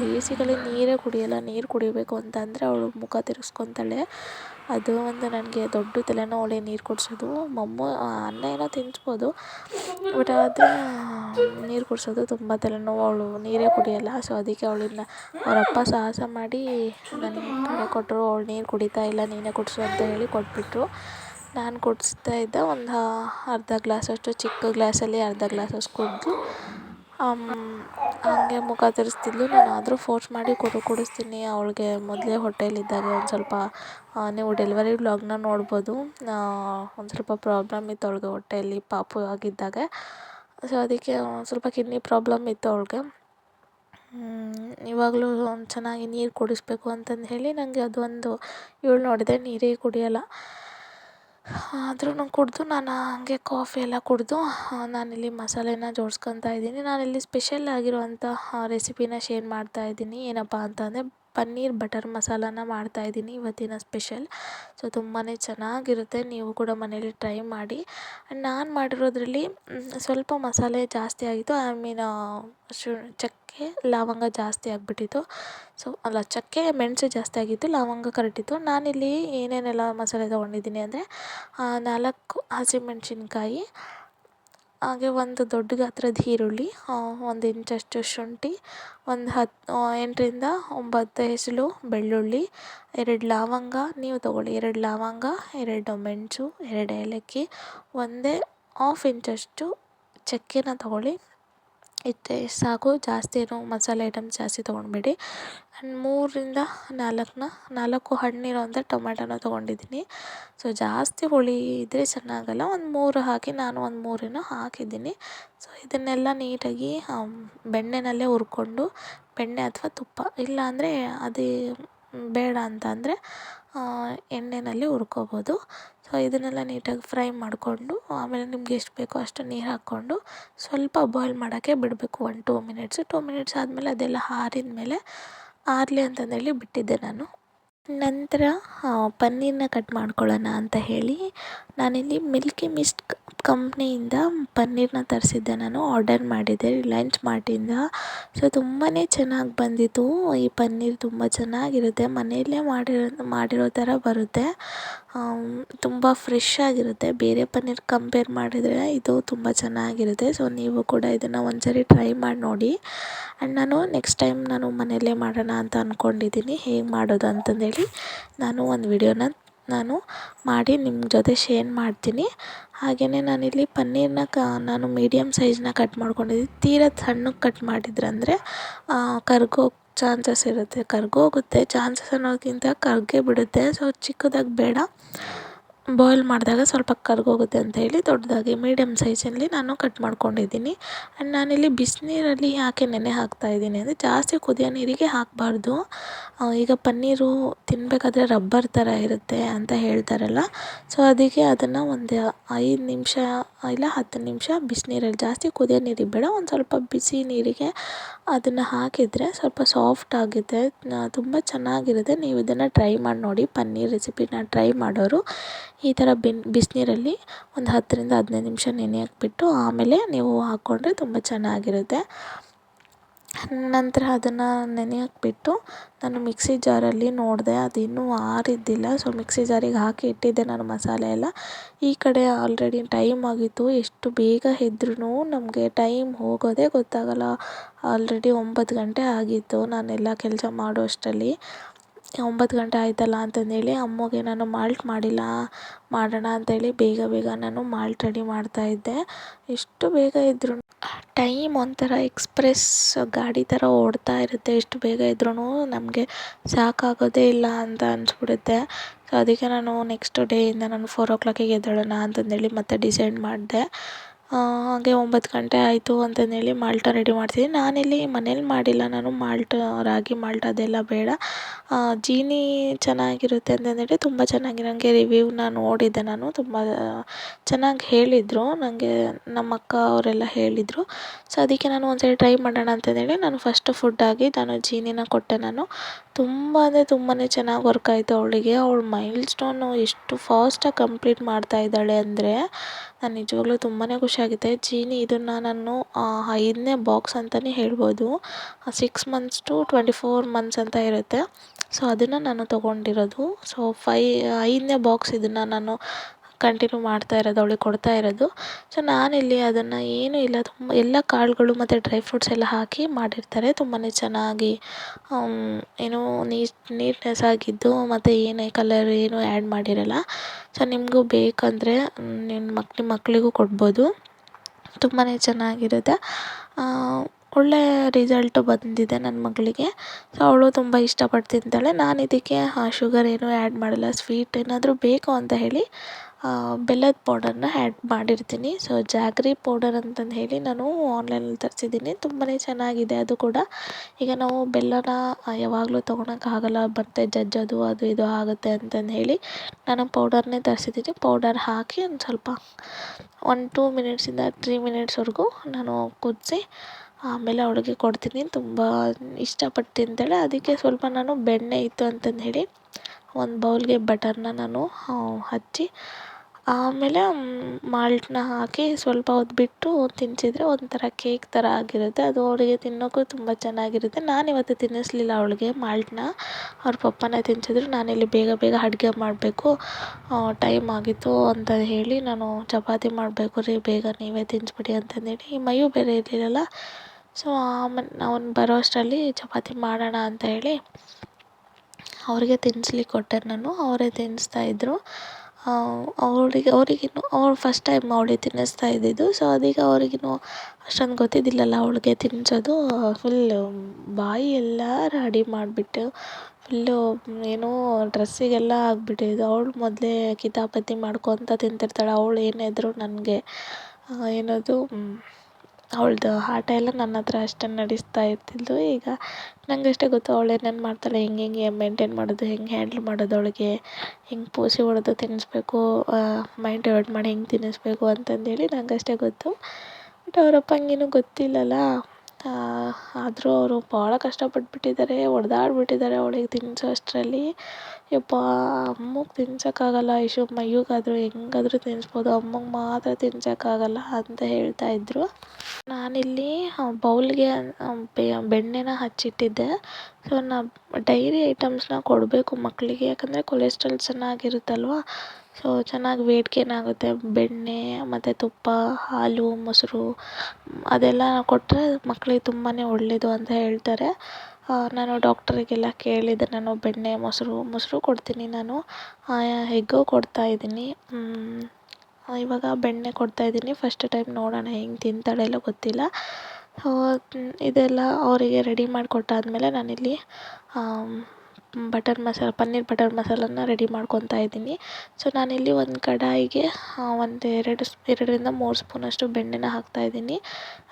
ಬೇಸಿಗೆಲಿ ನೀರೇ ಕುಡಿಯೋಲ್ಲ ನೀರು ಕುಡಿಬೇಕು ಅಂತ ಅಂದರೆ ಅವಳು ಮುಖ ತಿರ್ಗಿಸ್ಕೊತಾಳೆ. ಅದು ಒಂದು ನನಗೆ ದೊಡ್ಡ ತಲೆನೋವು ನೀರು ಕುಡಿಸೋದು. ಮಮ್ಮ ಅನ್ನ ಏನೋ ತಿನ್ನಿಸ್ಬೋದು ಬಟ್ ಆದರೆ ನೀರು ಕುಡಿಸೋದು ತುಂಬ ತಲೆನೋವು. ಅವಳು ನೀರೇ ಕುಡಿಯೋಲ್ಲ ಸೊ ಅದಕ್ಕೆ ಅವಳನ್ನ ಅವರಪ್ಪ ಸಾಹಸ ಮಾಡಿ ನನ್ನ ಕಡೆ ಕೊಟ್ಟರು ಅವಳು ನೀರು ಕುಡಿತಾ ಇಲ್ಲ ನೀನೇ ಕುಡಿಸು ಅಂತ ಹೇಳಿ ಕೊಟ್ಬಿಟ್ರು. ನಾನು ಕುಡಿಸ್ತಾ ಇದ್ದೆ ಒಂದು ಅರ್ಧ ಗ್ಲಾಸಷ್ಟು, ಚಿಕ್ಕ ಗ್ಲಾಸಲ್ಲಿ ಅರ್ಧ ಗ್ಲಾಸಷ್ಟು ಕುಡಿದು ಹಾಗೆ ಮುಖ ತರಿಸ್ತಿದ್ಲು. ನಾನು ಆದರೂ ಫೋರ್ಸ್ ಮಾಡಿ ಕೊಡು, ಕುಡಿಸ್ತೀನಿ. ಅವಳಿಗೆ ಮೊದಲೇ ಹೊಟ್ಟೆಲಿದ್ದಾಗ ಒಂದು ಸ್ವಲ್ಪ ನೀವು ಡೆಲಿವರಿ ವ್ಲಾಗ್ನ ನೋಡ್ಬೋದು. ಒಂದು ಸ್ವಲ್ಪ ಪ್ರಾಬ್ಲಮ್ ಇತ್ತು ಅವಳಿಗೆ ಹೊಟ್ಟೆಯಲ್ಲಿ, ಪಾಪು ಆಗಿದ್ದಾಗ. ಸೊ ಅದಕ್ಕೆ ಸ್ವಲ್ಪ ಕಿಡ್ನಿ ಪ್ರಾಬ್ಲಮ್ ಇತ್ತು ಅವಳಿಗೆ. ಇವಾಗಲೂ ಚೆನ್ನಾಗಿ ನೀರು ಕುಡಿಸ್ಬೇಕು ಅಂತಂದು ಹೇಳಿ ನನಗೆ ಅದೊಂದು ಒಂದು, ಇವಳು ನೋಡಿದೆ ನೀರೇ ಕುಡಿಯೋಲ್ಲ. ಆದ್ರೂ ಕುಡಿದು ನಾನು ಹಾಗೆ ಕಾಫಿ ಎಲ್ಲ ಕುಡಿದು ನಾನಿಲ್ಲಿ ಮಸಾಲೆನ ಜೋಡಿಸ್ಕೊತಾ ಇದ್ದೀನಿ. ನಾನಿಲ್ಲಿ ಸ್ಪೆಷಲ್ ಆಗಿರುವಂಥ ರೆಸಿಪಿನ ಶೇರ್ ಮಾಡ್ತಾ ಇದ್ದೀನಿ. ಏನಪ್ಪ ಅಂತಂದರೆ ಪನ್ನೀರ್ ಬಟರ್ ಮಸಾಲಾನ ಮಾಡ್ತಾಯಿದ್ದೀನಿ ಇವತ್ತಿನ ಸ್ಪೆಷಲ್. ಸೊ ತುಂಬಾ ಚೆನ್ನಾಗಿರುತ್ತೆ. ನೀವು ಕೂಡ ಮನೇಲಿ ಟ್ರೈ ಮಾಡಿ. ನಾನು ಮಾಡಿರೋದ್ರಲ್ಲಿ ಸ್ವಲ್ಪ ಮಸಾಲೆ ಜಾಸ್ತಿ ಆಗಿತ್ತು. ಐ ಮೀನ್ ಶು, ಚಕ್ಕೆ, ಲವಂಗ ಜಾಸ್ತಿ ಆಗಿಬಿಟ್ಟಿತ್ತು. ಸೊ, ಅಲ್ಲ, ಚಕ್ಕೆ, ಮೆಣಸು ಜಾಸ್ತಿ ಆಗಿತ್ತು. ಲವಂಗ ಕರೆಕ್ಟಿತ್ತು ನಾನಿಲ್ಲಿ ಏನೇನೆಲ್ಲ ಮಸಾಲೆ ತೊಗೊಂಡಿದ್ದೀನಿ ಅಂದರೆ ನಾಲ್ಕು ಹಸಿಮೆಣ್ಸಿನ್ಕಾಯಿ ಹಾಗೆ ಒಂದು ದೊಡ್ಡ ಗಾತ್ರದ ಈರುಳ್ಳಿ ಒಂದು ಇಂಚಷ್ಟು ಶುಂಠಿ, ಒಂದು ಹತ್ತು ಎಂಟರಿಂದ ಒಂಬತ್ತು ಎಸಳು ಬೆಳ್ಳುಳ್ಳಿ, ಎರಡು ಲವಂಗ, ನೀವು ತಗೊಳ್ಳಿ ಎರಡು ಲವಂಗ, ಎರಡು ಮೆಣಸು, ಎರಡು ಏಲಕ್ಕಿ, ಒಂದೇ ಆಫ್ ಇಂಚಷ್ಟು ಚಕ್ಕೆನ ತೊಗೊಳ್ಳಿ. ಇಷ್ಟೇ ಸಾಕು ಜಾಸ್ತಿ ಏನು ಮಸಾಲೆ ಐಟಮ್ಸ್ ಜಾಸ್ತಿ ತೊಗೊಳ್ಬೇಡಿ ಆ್ಯಂಡ್ ಮೂರರಿಂದ ನಾಲ್ಕನ್ನ ನಾಲ್ಕು ಹಣ್ಣಿರುವಂಥ ಟೊಮ್ಯಾಟೋನ ತೊಗೊಂಡಿದ್ದೀನಿ. ಸೊ ಜಾಸ್ತಿ ಹುಳಿ ಇದ್ದರೆ ಚೆನ್ನಾಗಲ್ಲ, ಒಂದು ಮೂರು ಹಾಕಿ ನಾನು ಒಂದು ಮೂರಿನ ಹಾಕಿದ್ದೀನಿ. ಸೊ ಇದನ್ನೆಲ್ಲ ನೀಟಾಗಿ ಬೆಣ್ಣೆನಲ್ಲೇ ಹುರ್ಕೊಂಡು, ಬೆಣ್ಣೆ ಅಥವಾ ತುಪ್ಪ ಇಲ್ಲಾಂದರೆ ಅದೇ ಬೇಡ ಅಂತ ಅಂದರೆ ಎಣ್ಣೆಯಲ್ಲಿ ಹುರ್ಕೋಬೋದು. ಸೊ ಇದನ್ನೆಲ್ಲ ನೀಟಾಗಿ ಫ್ರೈ ಮಾಡಿಕೊಂಡು, ಆಮೇಲೆ ನಿಮ್ಗೆ ಎಷ್ಟು ಬೇಕೋ ಅಷ್ಟು ನೀರು ಹಾಕ್ಕೊಂಡು ಸ್ವಲ್ಪ ಬಾಯ್ಲ್ ಮಾಡೋಕ್ಕೆ ಬಿಡಬೇಕು ಒಂದು ಟೂ ಮಿನಿಟ್ಸ್. ಟೂ ಮಿನಿಟ್ಸ್ ಆದಮೇಲೆ ಅದೆಲ್ಲ ಹಾರಿದ ಮೇಲೆ ಆರಲಿ ಅಂತಂದೇಳಿ ಬಿಟ್ಟಿದ್ದೆ ನಾನು. ನಂತರ ಪನ್ನೀರನ್ನ ಕಟ್ ಮಾಡ್ಕೊಳ್ಳೋಣ ಅಂತ ಹೇಳಿ ನಾನಿಲ್ಲಿ ಮಿಲ್ಕಿ ಮಿಸ್ಟ್ ಕಂಪ್ನಿಯಿಂದ ಪನ್ನೀರನ್ನ ತರಿಸಿದ್ದೆ ನಾನು, ಆರ್ಡರ್ ಮಾಡಿದ್ದೆ ರಿಲಯನ್ಸ್ ಮಾರ್ಟಿಂದ ಸೊ ತುಂಬಾ ಚೆನ್ನಾಗಿ ಬಂದಿತ್ತು. ಈ ಪನ್ನೀರ್ ತುಂಬ ಚೆನ್ನಾಗಿರುತ್ತೆ. ಮನೆಯಲ್ಲೇ ಮಾಡಿರೋ ಮಾಡಿರೋ ಥರ ಬರುತ್ತೆ. ತುಂಬ ಫ್ರೆಶ್ ಆಗಿರುತ್ತೆ. ಬೇರೆ ಪನ್ನೀರ್ ಕಂಪೇರ್ ಮಾಡಿದರೆ ಇದು ತುಂಬ ಚೆನ್ನಾಗಿರುತ್ತೆ. ಸೊ ನೀವು ಕೂಡ ಇದನ್ನು ಒಂದ್ಸರಿ ಟ್ರೈ ಮಾಡಿ ನೋಡಿ. ಆ್ಯಂಡ್ ನಾನು ನೆಕ್ಸ್ಟ್ ಟೈಮ್ ನಾನು ಮನೆಯಲ್ಲೇ ಮಾಡೋಣ ಅಂತ ಅಂದ್ಕೊಂಡಿದ್ದೀನಿ ಹೇಗೆ ಮಾಡೋದು ಅಂತಂದೇಳಿ ನಾನು ಒಂದು ವಿಡಿಯೋನ ನಾನು ಮಾಡಿ ನಿಮ್ಮ ಜೊತೆ ಶೇರ್ ಮಾಡ್ತೀನಿ. ಹಾಗೆಯೇ ನಾನಿಲ್ಲಿ ಪನ್ನೀರನ್ನ ಕ, ನಾನು ಮೀಡಿಯಮ್ ಸೈಜ್ನ ಕಟ್ ಮಾಡ್ಕೊಂಡಿದ್ದೀನಿ. ತೀರಾ ಸಣ್ಣಗೆ ಕಟ್ ಮಾಡಿದ್ರಂದರೆ ಕರ್ಗೋಗೋ ಚಾನ್ಸಸ್ ಇರುತ್ತೆ. ಕರ್ಗೋಗುತ್ತೆ. ಚಾನ್ಸಸ್ ಅನ್ನೋದಕ್ಕಿಂತ ಕರ್ಗೇ ಬಿಡುತ್ತೆ. ಸೊ ಚಿಕ್ಕದಾಗಿ ಬೇಡ. ಬಾಯ್ಲ್ ಮಾಡಿದಾಗ ಸ್ವಲ್ಪ ಕರ್ಗೋಗುತ್ತೆ ಅಂತ ಹೇಳಿ ದೊಡ್ಡದಾಗಿ ಮೀಡಿಯಮ್ ಸೈಜಲ್ಲಿ ನಾನು ಕಟ್ ಮಾಡ್ಕೊಂಡಿದ್ದೀನಿ. ಆ್ಯಂಡ್ ನಾನಿಲ್ಲಿ ಬಿಸಿನೀರಲ್ಲಿ ಯಾಕೆ ನೆನೆ ಹಾಕ್ತಾಯಿದ್ದೀನಿ ಅಂದರೆ ಜಾಸ್ತಿ ಕುದಿಯೋ ನೀರಿಗೆ ಹಾಕಬಾರ್ದು. ಈಗ ಪನ್ನೀರು ತಿನ್ನಬೇಕಾದ್ರೆ ರಬ್ಬರ್ ಥರ ಇರುತ್ತೆ ಅಂತ ಹೇಳ್ತಾರಲ್ಲ. ಸೊ, ಅದಕ್ಕೆ ಅದನ್ನು ಒಂದು ಐದು ನಿಮಿಷ ಇಲ್ಲ ಹತ್ತು ನಿಮಿಷ ಬಿಸಿನೀರಲ್ಲಿ ಜಾಸ್ತಿ ಕುದಿಯೋ ನೀರಿಗೆ ಬೇಡ. ಒಂದು ಸ್ವಲ್ಪ ಬಿಸಿ ನೀರಿಗೆ ಅದನ್ನು ಹಾಕಿದರೆ ಸ್ವಲ್ಪ ಸಾಫ್ಟ್ ಆಗುತ್ತೆ. ತುಂಬ ಚೆನ್ನಾಗಿರುತ್ತೆ. ನೀವು ಇದನ್ನು ಟ್ರೈ ಮಾಡಿ ನೋಡಿ. ಪನ್ನೀರ್ ರೆಸಿಪಿನ ಟ್ರೈ ಮಾಡೋರು. ಈ ಥರ ಬಿನ್ ಬಿಸಿನೀರಲ್ಲಿ ಒಂದು ಹತ್ತರಿಂದ ಹದಿನೈದು ನಿಮಿಷ ನೆನೆ ಹಾಕ್ಬಿಟ್ಟು ಆಮೇಲೆ ನೀವು ಹಾಕ್ಕೊಂಡ್ರೆ ತುಂಬ ಚೆನ್ನಾಗಿರುತ್ತೆ. ನಂತರ ಅದನ್ನು ನೆನೆ ಬಿಟ್ಟು ನಾನು ಮಿಕ್ಸಿ ಜಾರಲ್ಲಿ ನೋಡಿದೆ, ಅದು ಇನ್ನೂ ಆರಿದ್ದಿಲ್ಲ. ಸೊ, ಮಿಕ್ಸಿ ಜಾರಿಗೆ ಹಾಕಿ ಇಟ್ಟಿದ್ದೆ ನಾನು ಮಸಾಲೆ ಎಲ್ಲ. ಈ ಕಡೆ ಆಲ್ರೆಡಿ ಟೈಮ್ ಆಗಿತ್ತು. ಎಷ್ಟು ಬೇಗ ಇದ್ರೂ ನಮಗೆ ಟೈಮ್ ಹೋಗೋದೇ ಗೊತ್ತಾಗಲ್ಲ. ಆಲ್ರೆಡಿ ಒಂಬತ್ತು ಗಂಟೆ ಆಗಿತ್ತು. ನಾನೆಲ್ಲ ಕೆಲಸ ಮಾಡೋ ಅಷ್ಟರಲ್ಲಿ ಒಂಬತ್ತು ಗಂಟೆ ಆಯ್ತಲ್ಲ ಅಂತಂದೇಳಿ ಅಮ್ಮಗೆ ನಾನು ಮಾಲ್ಟ್ ಮಾಡಿಲ್ಲ, ಮಾಡೋಣ ಅಂತೇಳಿ ಬೇಗ ಬೇಗ ನಾನು ಮಾಲ್ಟ್ ರೆಡಿ ಮಾಡ್ತಾಯಿದ್ದೆ ಎಷ್ಟು ಬೇಗ ಇದ್ರೂ ಟೈಮ್ ಒಂಥರ ಎಕ್ಸ್ಪ್ರೆಸ್ ಗಾಡಿ ಥರ ಓಡ್ತಾ ಇರುತ್ತೆ. ಎಷ್ಟು ಬೇಗ ಇದ್ರೂ ನಮಗೆ ಸಾಕಾಗೋದೇ ಇಲ್ಲ ಅಂತ ಅನಿಸ್ಬಿಡುತ್ತೆ. ಸೊ ಅದಕ್ಕೆ ನಾನು ನೆಕ್ಸ್ಟ್ ಡೇಯಿಂದ ನಾನು ಫೋರ್ ಓ ಕ್ಲಾಕಿಗೆ ಎದ್ದೇಳೋಣ ಅಂತಂದೇಳಿ ಮತ್ತೆ ಡಿಸೈಡ್ ಮಾಡಿದೆ. ಹಾಗೆ ಒಂಬತ್ತು ಗಂಟೆ ಆಯಿತು ಅಂತಂದೇಳಿ ಮಾಲ್ಟ ರೆಡಿ ಮಾಡ್ತೀನಿ ನಾನಿಲ್ಲಿ ಮನೇಲಿ ಮಾಡಿಲ್ಲ. ನಾನು ಮಾಲ್ಟ, ರಾಗಿ ಮಾಲ್ಟ್ ಅದೆಲ್ಲ ಬೇಡ. ಜೀನಿ ಚೆನ್ನಾಗಿರುತ್ತೆ ಅಂತಂದೇಳಿ ತುಂಬ ಚೆನ್ನಾಗಿ ನನಗೆ ರಿವ್ಯೂನ ನೋಡಿದ್ದೆ ನಾನು. ತುಂಬ ಚೆನ್ನಾಗಿ ಹೇಳಿದರು. ನನಗೆ ನಮ್ಮ ಅಕ್ಕ ಅವರೆಲ್ಲ ಹೇಳಿದರು. ಸೊ, ಅದಕ್ಕೆ ನಾನು ಒಂದು ಸರಿ ಟ್ರೈ ಮಾಡೋಣ ಅಂತಂದೇಳಿ ನಾನು ಫಸ್ಟ್ ಫುಡ್ಡಾಗಿ ನಾನು ಜೀನಿನ ಕೊಟ್ಟೆ ನಾನು. ತುಂಬ ಅಂದರೆ ತುಂಬಾ ಚೆನ್ನಾಗಿ ವರ್ಕ್ ಆಯಿತು ಅವಳಿಗೆ. ಅವಳು ಮೈಲ್ ಸ್ಟೋನು ಎಷ್ಟು ಫಾಸ್ಟಾಗಿ ಕಂಪ್ಲೀಟ್ ಮಾಡ್ತಾ ಇದ್ದಾಳೆ ಅಂದರೆ ನಾನು ನಿಜವಾಗ್ಲೂ ತುಂಬಾ ಖುಷಿಯಾಗಿದೆ ಜೀನಿ ಇದನ್ನು ನಾನು ಐದನೇ ಬಾಕ್ಸ್ ಅಂತಲೇ ಹೇಳ್ಬೋದು. Six months to twenty four months ಅಂತ ಇರುತ್ತೆ. ಸೊ ಅದನ್ನು ನಾನು ತೊಗೊಂಡಿರೋದು. ಸೊ ಫೈ ಐದನೇ ಬಾಕ್ಸ್ ಇದನ್ನು ನಾನು ಕಂಟಿನ್ಯೂ ಮಾಡ್ತಾ ಇರೋದು, ಅವಳಿಗೆ ಕೊಡ್ತಾ ಇರೋದು. ಸೊ ನಾನಿಲ್ಲಿ ಅದನ್ನು ಏನೂ ಇಲ್ಲ. ತುಂಬ, ಎಲ್ಲ ಕಾಳುಗಳು ಮತ್ತು ಡ್ರೈ ಫ್ರೂಟ್ಸ್ ಎಲ್ಲ ಹಾಕಿ ಮಾಡಿರ್ತಾರೆ. ತುಂಬಾ ಚೆನ್ನಾಗಿ ಏನೋ ನೀಟ್ನೆಸ್ ಆಗಿದ್ದು ಮತ್ತು ಏನೇ ಕಲರ್ ಏನೂ ಆ್ಯಡ್ ಮಾಡಿರಲ್ಲ. ಸೊ ನಿಮಗೂ ಬೇಕಂದರೆ ನಿಮ್ಮ ಮಕ್ ಮಕ್ಕಳಿಗೂ ಕೊಡ್ಬೋದು. ತುಂಬಾ ಚೆನ್ನಾಗಿರುತ್ತೆ. ಒಳ್ಳೆ ರಿಸಲ್ಟು ಬಂದಿದೆ ನನ್ನ ಮಗಳಿಗೆ. ಸೊ ಅವಳು ತುಂಬ ಇಷ್ಟಪಟ್ಟು ತಿಂತಾಳೆ ನಾನು ಇದಕ್ಕೆ ಶುಗರ್ ಏನೂ ಆ್ಯಡ್ ಮಾಡಲ್ಲ. ಸ್ವೀಟ್ ಏನಾದರೂ ಬೇಕು ಅಂತ ಹೇಳಿ ಬೆಲ್ಲದ ಪೌಡರ್ನ ಆ್ಯಡ್ ಮಾಡಿರ್ತೀನಿ. ಸೊ ಜಾಗ್ರಿ ಪೌಡರ್ ಅಂತಂದು ಹೇಳಿ ನಾನು ಆನ್ಲೈನಲ್ಲಿ ತರಿಸಿದ್ದೀನಿ. ತುಂಬಾ ಚೆನ್ನಾಗಿದೆ ಅದು ಕೂಡ. ಈಗ ನಾವು ಬೆಲ್ಲನ ಯಾವಾಗಲೂ ತೊಗೊಳಕ್ಕಾಗಲ್ಲ ಮತ್ತು ಜಜ್ಜೋದು ಅದು ಇದು ಆಗುತ್ತೆ ಅಂತಂದು ಹೇಳಿ ನಾನು ಪೌಡರ್ನೇ ತರಿಸಿದ್ದೀನಿ. ಪೌಡರ್ ಹಾಕಿ ಒಂದು ಸ್ವಲ್ಪ ಒನ್ ಟೂ ಮಿನಿಟ್ಸಿಂದ ತ್ರೀ ಮಿನಿಟ್ಸ್ವರೆಗೂ ನಾನು ಕುದಿಸಿ ಆಮೇಲೆ ಅವಳಿಗೆ ಕೊಡ್ತೀನಿ. ತುಂಬ ಇಷ್ಟಪಟ್ಟು ತಿಂತಾಳೆ ಅದಕ್ಕೆ ಸ್ವಲ್ಪ ನಾನು ಬೆಣ್ಣೆ ಇತ್ತು ಅಂತಂದು ಹೇಳಿ ಒಂದು ಬೌಲ್ಗೆ ಬಟರ್ನ ನಾನು ಹಚ್ಚಿ ಆಮೇಲೆ ಮಾಲ್ಟನ್ನ ಹಾಕಿ ಸ್ವಲ್ಪ ಹೊತ್ತು ಬಿಟ್ಟು ತಿನ್ನಿಸಿದ್ರೆ ಒಂಥರ ಕೇಕ್ ಥರ ಆಗಿರುತ್ತೆ. ಅದು ಅವಳಿಗೆ ತಿನ್ನೋಕ್ಕೂ ತುಂಬ ಚೆನ್ನಾಗಿರುತ್ತೆ. ನಾನು ಇವತ್ತು ತಿನ್ನಿಸ್ಲಿಲ್ಲ ಅವಳಿಗೆ ಮಾಲ್ಟನ್ನ ಅವ್ರ ಪಪ್ಪನೇ ತಿನ್ನಿಸಿದ್ರು ಇಲ್ಲಿ ಬೇಗ ಬೇಗ ಅಡುಗೆ ಮಾಡಬೇಕು. ಟೈಮ್ ಆಗಿತ್ತು ಅಂತ ಹೇಳಿ ನಾನು ಚಪಾತಿ ಮಾಡಬೇಕು ರೀ, ಬೇಗ ನೀವೇ ತಿನ್ನಿಸ್ಬಿಡಿ ಅಂತಂದೇಳಿ. ಮೈಯೂ ಬೇರೆ ಇರಲಿಲ್ಲಲ್ಲ. ಸೊ ಆಮೇಲೆ ಅವ್ನು ಬರೋ ಅಷ್ಟರಲ್ಲಿ ಚಪಾತಿ ಮಾಡೋಣ ಅಂತ ಹೇಳಿ ಅವ್ರಿಗೆ ತಿನ್ನಿಸ್ಲಿಕ್ಕೆ ಕೊಟ್ಟೆ ನಾನು. ಅವರೇ ತಿನ್ನಿಸ್ತಾಯಿದ್ರು ಅವಳಿಗೆ ಅವರಿಗಿನ್ನು ಅವ್ಳು ಫಸ್ಟ್ ಟೈಮ್ ಅವಳಿಗೆ ತಿನ್ನಿಸ್ತಾ ಇದ್ದಿದ್ದು. ಸೊ ಅದೀಗ ಅವರಿಗಿನ್ನು ಅಷ್ಟೊಂದು ಗೊತ್ತಿದ್ದಿಲ್ಲಲ್ಲ ಅವಳಿಗೆ ತಿನ್ನಿಸೋದು ಫುಲ್ಲು ಬಾಯಿ ಎಲ್ಲ ರೆಡಿ ಮಾಡಿಬಿಟ್ಟು ಫುಲ್ಲು ಏನೋ ಡ್ರೆಸ್ಸಿಗೆಲ್ಲ ಆಗಿಬಿಟ್ಟಿದ್ದು. ಅವಳು ಮೊದಲೇ ಕಿತಾಪತಿ ಮಾಡ್ಕೊತ ತಿಂತಿರ್ತಾಳೆ. ಅವಳು ಏನಿದ್ರೂ ನನಗೆ ಏನದು ಅವಳದು ಆಟ ಎಲ್ಲ ನನ್ನ ಹತ್ರ ಅಷ್ಟೇ ನಡೆಸ್ತಾ ಇರ್ತಿದ್ಳು ಈಗ ನನಗಷ್ಟೇ ಗೊತ್ತು ಅವ್ಳು ಏನೇನು ಮಾಡ್ತಾಳೆ, ಹೆಂಗೆ ಹೆಂಗೆ ಮೇಂಟೇನ್ ಮಾಡೋದು, ಹೆಂಗೆ ಹ್ಯಾಂಡ್ಲ್ ಮಾಡೋದು ಅವಳಿಗೆ, ಹೆಂಗೆ ಪೋಸಿ ಹೊಡೆದು ತಿನ್ನಿಸ್ಬೇಕು ಮೈಂಡ್ ಡೈವರ್ಟ್ ಮಾಡಿ ಹೆಂಗೆ ತಿನ್ನಿಸ್ಬೇಕು ಅಂತಂದೇಳಿ ನನಗಷ್ಟೇ ಗೊತ್ತು. ಬಟ್ ಅವ್ರ ಅಪ್ಪಂಗೇನು ಗೊತ್ತಿಲ್ಲಲ್ಲ. ಆದರೂ ಅವರು ಭಾಳ ಕಷ್ಟಪಟ್ಬಿಟ್ಟಿದ್ದಾರೆ, ಹೊಡ್ದಾಡ್ಬಿಟ್ಟಿದ್ದಾರೆ ಅವಳಿಗೆ ತಿನ್ನಿಸೋ ಅಷ್ಟರಲ್ಲಿ ಯಪ್ಪಾ, ಅಮ್ಮಗೆ ತಿನ್ಸೋಕ್ಕಾಗಲ್ಲ. ಇಶು ಮಯ್ಯುಗಾದರೂ ಹೆಂಗಾದ್ರೂ ತಿನ್ನಿಸ್ಬೋದು ಅಮ್ಮಗೆ ಮಾತ್ರ ತಿನ್ಸೋಕ್ಕಾಗಲ್ಲ ಅಂತ ಹೇಳ್ತಾ ಇದ್ದರು ನಾನಿಲ್ಲಿ ಬೌಲ್ಗೆ ಬೆಣ್ಣೆನ ಹಚ್ಚಿಟ್ಟಿದ್ದೆ. ಸೊ, ನಾ, ಡೈರಿ ಐಟಮ್ಸ್ನ ಕೊಡಬೇಕು ಮಕ್ಕಳಿಗೆ ಯಾಕಂದರೆ ಕೊಲೆಸ್ಟ್ರಾಲ್ ಚೆನ್ನಾಗಿರುತ್ತಲ್ವ? ಸೊ, ಚೆನ್ನಾಗಿ ವೇಟ್ ಗೇನ್ ಆಗುತ್ತೆ ಬೆಣ್ಣೆ, ಮತ್ತು ತುಪ್ಪ, ಹಾಲು, ಮೊಸರು, ಅದೆಲ್ಲ ಕೊಟ್ಟರೆ ಮಕ್ಕಳಿಗೆ ತುಂಬಾ ಒಳ್ಳೆಯದು ಅಂತ ಹೇಳ್ತಾರೆ. ನಾನು ಡಾಕ್ಟರಿಗೆಲ್ಲ ಕೇಳಿದೆ. ನಾನು ಬೆಣ್ಣೆ, ಮೊಸರು ಮೊಸರು ಕೊಡ್ತೀನಿ ನಾನು. ಎಗ್ಗು ಕೊಡ್ತಾಯಿದ್ದೀನಿ ಇವಾಗ ಬೆಣ್ಣೆ ಕೊಡ್ತಾ ಇದ್ದೀನಿ. ಫಸ್ಟ್ ಟೈಮ್ ನೋಡೋಣ ಹೆಂಗೆ ತಿಂತಾಳೆ ಇಲ್ಲೋ ಗೊತ್ತಿಲ್ಲ. ಇದೆಲ್ಲ ಅವರಿಗೆ ರೆಡಿ ಮಾಡಿಕೊಟ್ಟಾದ್ಮೇಲೆ ನಾನಿಲ್ಲಿ ಬಟರ್ ಮಸಾಲ, ಪನ್ನೀರ್ ಬಟರ್ ಮಸಾಲನ ರೆಡಿ ಮಾಡ್ಕೊತಾ ಇದ್ದೀನಿ. ಸೊ ನಾನಿಲ್ಲಿ ಒಂದು ಕಡಾಯಿಗೆ ಒಂದು ಎರಡು ಎರಡರಿಂದ ಮೂರು ಸ್ಪೂನಷ್ಟು ಬೆಣ್ಣೆನ ಹಾಕ್ತಾ ಇದ್ದೀನಿ.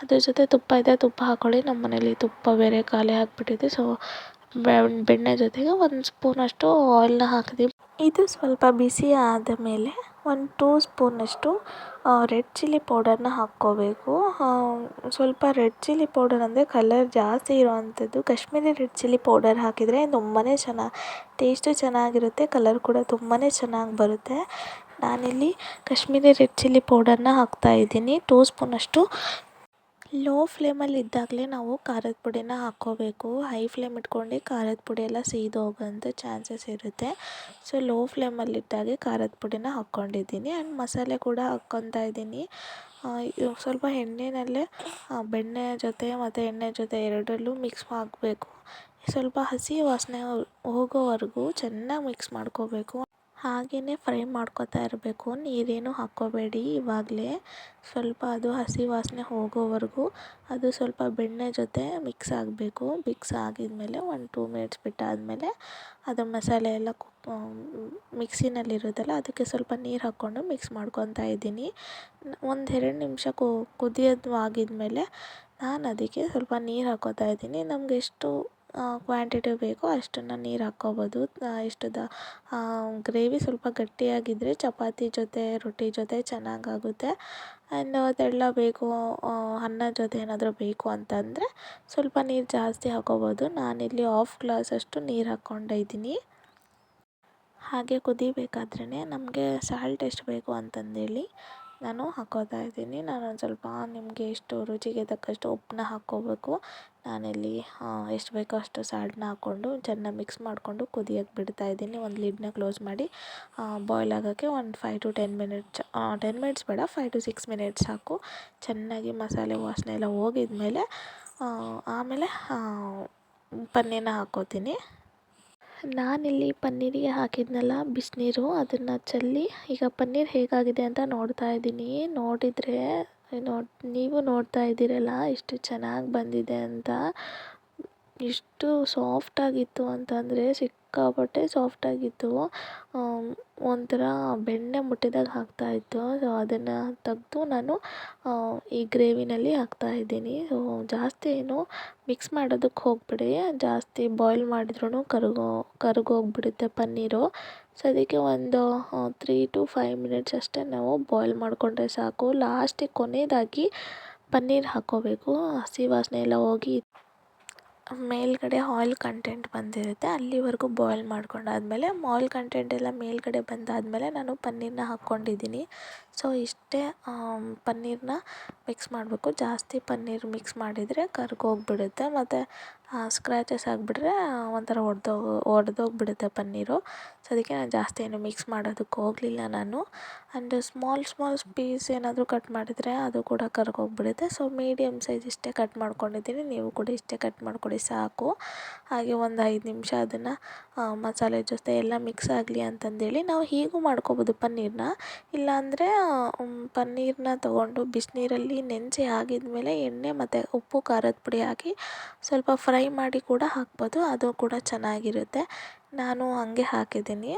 ಅದ್ರ ಜೊತೆ ತುಪ್ಪ ಇದೆ, ತುಪ್ಪ ಹಾಕ್ಕೊಳ್ಳಿ ನಮ್ಮ ಮನೇಲಿ ತುಪ್ಪ ಬೇರೆ ಖಾಲಿ ಆಗಿಬಿಟ್ಟಿದೆ. ಸೊ ಬೆಣ್ಣೆ ಜೊತೆಗೆ ಒಂದು ಸ್ಪೂನಷ್ಟು ಆಯಿಲ್ನ ಹಾಕಿದ್ವಿ ಇದು ಸ್ವಲ್ಪ ಬಿಸಿ ಆದ ಮೇಲೆ ಒಂದು ಟೂ ಸ್ಪೂನಷ್ಟು ರೆಡ್ ಚಿಲ್ಲಿ ಪೌಡರ್ನ ಹಾಕ್ಕೋಬೇಕು. ಸ್ವಲ್ಪ ರೆಡ್ ಚಿಲ್ಲಿ ಪೌಡರ್ ಅಂದರೆ ಕಲರ್ ಜಾಸ್ತಿ ಇರೋವಂಥದ್ದು. ಕಾಶ್ಮೀರಿ ರೆಡ್ ಚಿಲ್ಲಿ ಪೌಡರ್ ಹಾಕಿದರೆ ತುಂಬಾ ಚೆನ್ನಾಗಿ ಟೇಸ್ಟು ಚೆನ್ನಾಗಿರುತ್ತೆ ಕಲರ್ ಕೂಡ ತುಂಬಾ ಚೆನ್ನಾಗಿ ಬರುತ್ತೆ. ನಾನಿಲ್ಲಿ ಕಾಶ್ಮೀರಿ ರೆಡ್ ಚಿಲ್ಲಿ ಪೌಡರ್ನ ಹಾಕ್ತಾಯಿದ್ದೀನಿ ಟೂ ಸ್ಪೂನಷ್ಟು ಲೋ ಫ್ಲೇಮಲ್ಲಿ ಇದ್ದಾಗಲೇ ನಾವು ಖಾರದ ಪುಡಿನ ಹಾಕ್ಕೋಬೇಕು. ಹೈ ಫ್ಲೇಮ್ ಇಟ್ಕೊಂಡು ಖಾರದ ಪುಡಿ ಎಲ್ಲ ಸೀದೋಗೋಂಥ ಚಾನ್ಸಸ್ ಇರುತ್ತೆ. ಸೊ, ಲೋ ಫ್ಲೇಮಲ್ಲಿ ಇದ್ದಾಗೆ ಖಾರದ ಪುಡಿನ ಹಾಕ್ಕೊಂಡಿದ್ದೀನಿ. ಆ್ಯಂಡ್ ಮಸಾಲೆ ಕೂಡ ಹಾಕ್ಕೊತಾ ಇದ್ದೀನಿ. ಸ್ವಲ್ಪ ಎಣ್ಣೆನಲ್ಲೇ ಬೆಣ್ಣೆ ಜೊತೆ ಮತ್ತು ಎಣ್ಣೆ ಜೊತೆ ಎರಡರಲ್ಲೂ ಮಿಕ್ಸ್ ಹಾಕಬೇಕು ಸ್ವಲ್ಪ ಹಸಿ ವಾಸನೆ ಹೋಗೋವರೆಗೂ ಚೆನ್ನಾಗಿ ಮಿಕ್ಸ್ ಮಾಡ್ಕೋಬೇಕು. ಹಾಗೆಯೇ ಫ್ರೈ ಮಾಡ್ಕೊತಾ ಇರಬೇಕು. ನೀರೇನು ಹಾಕ್ಕೋಬೇಡಿ. ಇವಾಗಲೇ ಸ್ವಲ್ಪ ಅದು ಹಸಿ ವಾಸನೆ ಹೋಗೋವರೆಗೂ ಅದು ಸ್ವಲ್ಪ ಬೆಣ್ಣೆ ಜೊತೆ ಮಿಕ್ಸ್ ಆಗಬೇಕು. ಮಿಕ್ಸ್ ಆಗಿದ್ಮೇಲೆ ಒಂದು ಟೂ ಮಿನಿಟ್ಸ್ ಬಿಟ್ಟಾದಮೇಲೆ ಅದು ಮಸಾಲೆ ಎಲ್ಲ ಮಿಕ್ಸಿನಲ್ಲಿರೋದಲ್ಲ ಅದಕ್ಕೆ ಸ್ವಲ್ಪ ನೀರು ಹಾಕ್ಕೊಂಡು ಮಿಕ್ಸ್ ಮಾಡ್ಕೊತಾ ಇದ್ದೀನಿ. ಒಂದು ಎರಡು ನಿಮಿಷ ಕುದಿಯೋದು ಆಗಿದ್ಮೇಲೆ ನಾನು ಅದಕ್ಕೆ ಸ್ವಲ್ಪ ನೀರು ಹಾಕ್ಕೋತಾ ಇದ್ದೀನಿ. ನಮಗೆ ಎಷ್ಟು ಕ್ವಾಂಟಿಟಿ ಬೇಕೋ ಅಷ್ಟನ್ನು ನೀರು ಹಾಕ್ಕೋಬೋದು. ಇಷ್ಟದ ಗ್ರೇವಿ ಸ್ವಲ್ಪ ಗಟ್ಟಿಯಾಗಿದ್ದರೆ ಚಪಾತಿ ಜೊತೆ, ರೊಟ್ಟಿ ಜೊತೆ ಚೆನ್ನಾಗಾಗುತ್ತೆ. ಆ್ಯಂಡ್ ಅದೆಲ್ಲ ಬೇಕು ಅನ್ನ ಜೊತೆ ಏನಾದರೂ ಬೇಕು ಅಂತಂದರೆ ಸ್ವಲ್ಪ ನೀರು ಜಾಸ್ತಿ ಹಾಕ್ಕೋಬೋದು. ನಾನಿಲ್ಲಿ ಗ್ಲಾಸ್ ಗ್ಲಾಸಷ್ಟು ನೀರು ಹಾಕ್ಕೊಂಡಿದ್ದೀನಿ ಹಾಗೆ ಕುದಿಬೇಕಾದ್ರೆ ನಮಗೆ ಸಾಲ್ಟ್ ಎಷ್ಟು ಬೇಕು ಅಂತಂದೇಳಿ ನಾನು ಹಾಕೋತಾ ಇದ್ದೀನಿ. ನಾನು ಒಂದು ಸ್ವಲ್ಪ ನಿಮಗೆ ಎಷ್ಟು ರುಚಿಗೆ ತಕ್ಕಷ್ಟು ಉಪ್ಪನ್ನ ಹಾಕ್ಕೋಬೇಕು. ನಾನಿಲ್ಲಿ ಎಷ್ಟು ಬೇಕೋ ಅಷ್ಟು ಸಾಲ್ಟನ್ನ ಹಾಕ್ಕೊಂಡು ಚೆನ್ನಾಗಿ ಮಿಕ್ಸ್ ಮಾಡಿಕೊಂಡು ಕುದಿಯೋಕ್ಕೆ ಬಿಡ್ತಾ ಇದ್ದೀನಿ. ಒಂದು ಲಿಡ್ನ ಕ್ಲೋಸ್ ಮಾಡಿ ಬಾಯ್ಲ್ ಆಗೋಕ್ಕೆ ಒಂದು five to ten minutes ten minutes ಬೇಡ ಫೈವ್ ಟು ಸಿಕ್ಸ್ ಮಿನಿಟ್ಸ್ ಸಾಕು. ಚೆನ್ನಾಗಿ ಮಸಾಲೆ ವಾಸನೆ ಎಲ್ಲ ಹೋಗಿದ್ಮೇಲೆ ಆಮೇಲೆ ಪನ್ನೇನ ಹಾಕ್ಕೋತೀನಿ ನಾನಿಲ್ಲಿ ಪನ್ನೀರಿಗೆ ಹಾಕಿದ್ನಲ್ಲ ಬಿಸಿನೀರು, ಅದನ್ನು ಚೆಲ್ಲಿ ಈಗ ಪನ್ನೀರ್ ಹೇಗಾಗಿದೆ ಅಂತ ನೋಡ್ತಾ ಇದ್ದೀನಿ. ನೋಡಿದರೆ, ನೋಡಿ, ನೀವು ನೋಡ್ತಾ ಇದ್ದೀರಲ್ಲ ಎಷ್ಟು ಚೆನ್ನಾಗಿ ಬಂದಿದೆ ಅಂತ. ಎಷ್ಟು ಸಾಫ್ಟಾಗಿತ್ತು ಅಂತಂದರೆ ಸಿಕ್ಕಾಪಟ್ಟೆ ಸಾಫ್ಟಾಗಿತ್ತು ಒಂಥರ ಬೆಣ್ಣೆ ಮುಟ್ಟಿದಾಗ ಆಗ್ತಾಯಿತ್ತು ಸೊ ಅದನ್ನು ತೆಗ್ದು ನಾನು ಈ ಗ್ರೇವಿನಲ್ಲಿ ಹಾಕ್ತಾಯಿದ್ದೀನಿ ಸೊ ಜಾಸ್ತಿ ಏನು ಮಿಕ್ಸ್ ಮಾಡೋದಕ್ಕೆ ಹೋಗಬೇಡಿ. ಜಾಸ್ತಿ ಬಾಯ್ಲ್ ಮಾಡಿದ್ರೂ ಕರಗೋ, ಕರಗೋಗ್ಬಿಡುತ್ತೆ ಪನ್ನೀರು. ಸೊ ಅದಕ್ಕೆ ಒಂದು ತ್ರೀ ಟು ಫೈವ್ ಮಿನಿಟ್ಸ್ ಅಷ್ಟೇ ನಾವು ಬಾಯ್ಲ್ ಮಾಡಿಕೊಂಡ್ರೆ ಸಾಕು. ಲಾಸ್ಟಿಗೆ ಕೊನೆಯದಾಗಿ ಪನ್ನೀರ್ ಹಾಕ್ಕೋಬೇಕು ಹಸಿ ವಾಸನೆ ಎಲ್ಲ ಹೋಗಿ ಮೇಲುಗಡೆ ಆಯಿಲ್ ಕಂಟೆಂಟ್ ಬಂದಿರುತ್ತೆ, ಅಲ್ಲಿವರೆಗೂ ಬಾಯ್ಲ್ ಮಾಡ್ಕೊಂಡಾದಮೇಲೆ ಆಯಿಲ್ ಕಂಟೆಂಟ್ ಎಲ್ಲ ಮೇಲುಗಡೆ ಬಂದಾದಮೇಲೆ ನಾನು ಪನ್ನೀರನ್ನ ಹಾಕ್ಕೊಂಡಿದ್ದೀನಿ. ಸೊ ಇಷ್ಟೇ ಪನ್ನೀರನ್ನ ಮಿಕ್ಸ್ ಮಾಡಬೇಕು. ಜಾಸ್ತಿ ಪನ್ನೀರ್ ಮಿಕ್ಸ್ ಮಾಡಿದರೆ ಕರ್ಗೋಗಿಬಿಡುತ್ತೆ. ಮತ್ತು ಸ್ಕ್ರ್ಯಾಚಸ್ ಆಗಿಬಿಟ್ರೆ ಒಂಥರ ಒಡೆದೋಗು, ಒಡೆದೋಗ್ಬಿಡುತ್ತೆ ಪನ್ನೀರು. ಸೊ ಅದಕ್ಕೆ ನಾನು ಜಾಸ್ತಿ ಏನು ಮಿಕ್ಸ್ ಮಾಡೋದಕ್ಕೆ ಹೋಗಲಿಲ್ಲ ನಾನು. ಆ್ಯಂಡ್ ಸ್ಮಾಲ್ ಸ್ಮಾಲ್ ಪೀಸ್ ಏನಾದರೂ ಕಟ್ ಮಾಡಿದರೆ ಅದು ಕೂಡ ಕರ್ಗೋಗ್ಬಿಡುತ್ತೆ. ಸೊ ಮೀಡಿಯಮ್ ಸೈಜ್ ಇಷ್ಟೇ ಕಟ್ ಮಾಡ್ಕೊಂಡಿದ್ದೀನಿ. ನೀವು ಕೂಡ ಇಷ್ಟೇ ಕಟ್ ಮಾಡ್ಕೊಳ್ಳಿ ಸಾಕು. ಹಾಗೆ ಒಂದು ಐದು ನಿಮಿಷ ಅದನ್ನು ಮಸಾಲೆ ಜೊತೆ ಎಲ್ಲ ಮಿಕ್ಸ್ ಆಗಲಿ ಅಂತಂದೇಳಿ ನಾವು ಹೀಗೂ ಮಾಡ್ಕೋಬೋದು ಪನ್ನೀರನ್ನ ಇಲ್ಲಾಂದರೆ ಪನ್ನೀರನ್ನ ತೊಗೊಂಡು ಬಿಸಿನೀರಲ್ಲಿ ನೆನೆಸಿ ಆಗಿದ್ಮೇಲೆ ಎಣ್ಣೆ ಮತ್ತು ಉಪ್ಪು, ಖಾರದ ಪುಡಿ ಹಾಕಿ ಸ್ವಲ್ಪ ಫ್ರೈ ಮಾಡಿ ಕೂಡ ಹಾಕ್ಬೋದು, ಅದು ಕೂಡ ಚೆನ್ನಾಗಿರುತ್ತೆ. ನಾನು ಹಂಗೆ ಹಾಕಿದ್ದೀನಿ.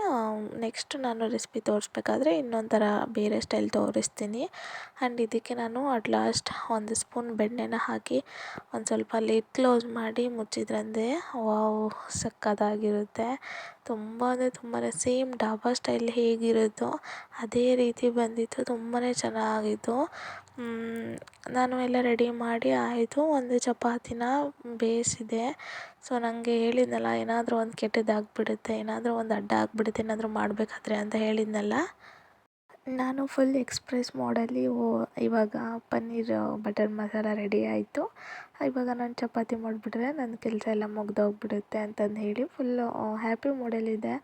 ನೆಕ್ಸ್ಟ್ ನಾನು ರೆಸಿಪಿ ತೋರಿಸ್ಬೇಕಾದ್ರೆ ಇನ್ನೊಂಥರ ಬೇರೆ ಸ್ಟೈಲ್ ತೋರಿಸ್ತೀನಿ. ಆ್ಯಂಡ್ ಇದಕ್ಕೆ ನಾನು ಅಟ್ ಲಾಸ್ಟ್ ಒಂದು ಸ್ಪೂನ್ ಬೆಣ್ಣೆನ ಹಾಕಿ ಒಂದು ಸ್ವಲ್ಪ ಲಿಡ್ ಕ್ಲೋಸ್ ಮಾಡಿ ಮುಚ್ಚಿದ್ರಂದೆ ವಾವ್ ಸಕ್ಕತ್ತಾಗಿರುತ್ತೆ ತುಂಬ ಅಂದರೆ ತುಂಬಾ ಸೇಮ್ ಡಾಬಾ ಸ್ಟೈಲ್ ಹೇಗಿರುತ್ತೋ, ಅದೇ ರೀತಿ ಬಂದಿತ್ತು ತುಂಬಾ ಚೆನ್ನಾಗಿತ್ತು. ನಾನು ಎಲ್ಲ ರೆಡಿ ಮಾಡಿ ಆಯಿತು. ಒಂದು ಚಪಾತಿನ ಬೇಯಿಸಿದೆ. ಸೊ ನನಗೆ ಹೇಳಿದ್ನಲ್ಲ, ಏನಾದರೂ ಒಂದು ಕೆಟ್ಟದ್ದಾಗ್ಬಿಡುತ್ತೆ ಏನಾದರೂ ಒಂದು ಅಡ್ಡ ಆಗಿಬಿಡುತ್ತೆ, ಏನಾದರೂ ಮಾಡಬೇಕಾದ್ರೆ ಅಂತ ಹೇಳಿದ್ನಲ್ಲ. ನಾನು ಫುಲ್ ಎಕ್ಸ್ಪ್ರೆಸ್ ಮೋಡಲ್ಲಿ ಓ, ಇವಾಗ ಪನ್ನೀರ್ ಬಟರ್ ಮಸಾಲ ರೆಡಿ ಆಯಿತು. ಇವಾಗ ನಾನು ಚಪಾತಿ ಮಾಡಿಬಿಟ್ರೆ ನನ್ನ ಕೆಲಸ ಎಲ್ಲ ಮುಗ್ದೋಗ್ಬಿಡುತ್ತೆ ಅಂತಂದು ಹೇಳಿ ಫುಲ್ಲು ಹ್ಯಾಪಿ ಮೂಡಲ್ಲಿದ್ದೆ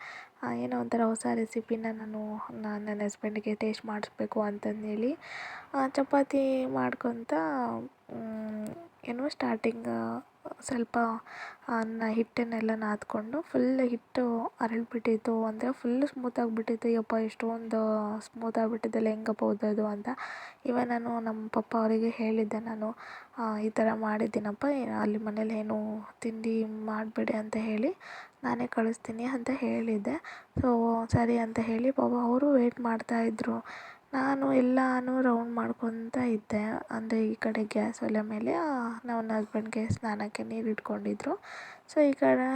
ಏನೋ ಒಂಥರ ಹೊಸ ರೆಸಿಪಿನ ನಾನು ನನ್ನ ಹಸ್ಬೆಂಡಿಗೆ ಟೇಸ್ಟ್ ಮಾಡಿಸ್ಬೇಕು ಅಂತಂದೇಳಿ ಚಪಾತಿ ಮಾಡ್ಕೊತ ಏನು ಸ್ಟಾರ್ಟಿಂಗ್ ಸ್ವಲ್ಪ ಅನ್ನ, ಹಿಟ್ಟನ್ನೆಲ್ಲ ನಾದ್ಕೊಂಡು ಫುಲ್ ಹಿಟ್ಟು ಅರಳ್ಬಿಟ್ಟಿತ್ತು ಅಂದರೆ ಫುಲ್ ಸ್ಮೂತ್ ಆಗಿಬಿಟ್ಟಿತ್ತು. ಯಪ್ಪ, ಎಷ್ಟೊಂದು ಸ್ಮೂತ್ ಆಗಿಬಿಟ್ಟಿದ್ದಲ್ಲ ಹೆಂಗಪ್ಪ ಓದೋದು ಅಂತ. ಇವನ್ ನಾನು ನಮ್ಮ ಪಪ್ಪ ಅವರಿಗೆ ಹೇಳಿದ್ದೆ, ನಾನು ಈ ಥರ ಮಾಡಿದ್ದೀನಪ್ಪ ಅಲ್ಲಿ ಮನೇಲಿ ಏನು ತಿಂಡಿ ಮಾಡಬೇಡಿ ಅಂತ ಹೇಳಿ ನಾನೇ ಕಳಿಸ್ತೀನಿ ಅಂತ ಹೇಳಿದ್ದೆ. ಸೊ ಸರಿ ಅಂತ ಹೇಳಿ ಪಾಪ ಅವರು ವೇಟ್ ಇದ್ದರು ನಾನು ಎಲ್ಲನೂ ರೌಂಡ್ ಮಾಡ್ಕೊತ ಇದ್ದೆ. ಅಂದರೆ ಈ ಕಡೆ ಗ್ಯಾಸ್ ಒಲೆ ಮೇಲೆ ನನ್ನ ಹಸ್ಬೆಂಡ್ಗೆ ಸ್ನಾನಕ್ಕೆ ನೀರು ಇಟ್ಕೊಂಡಿದ್ರು. ಸೊ ಈ ಕಡೆ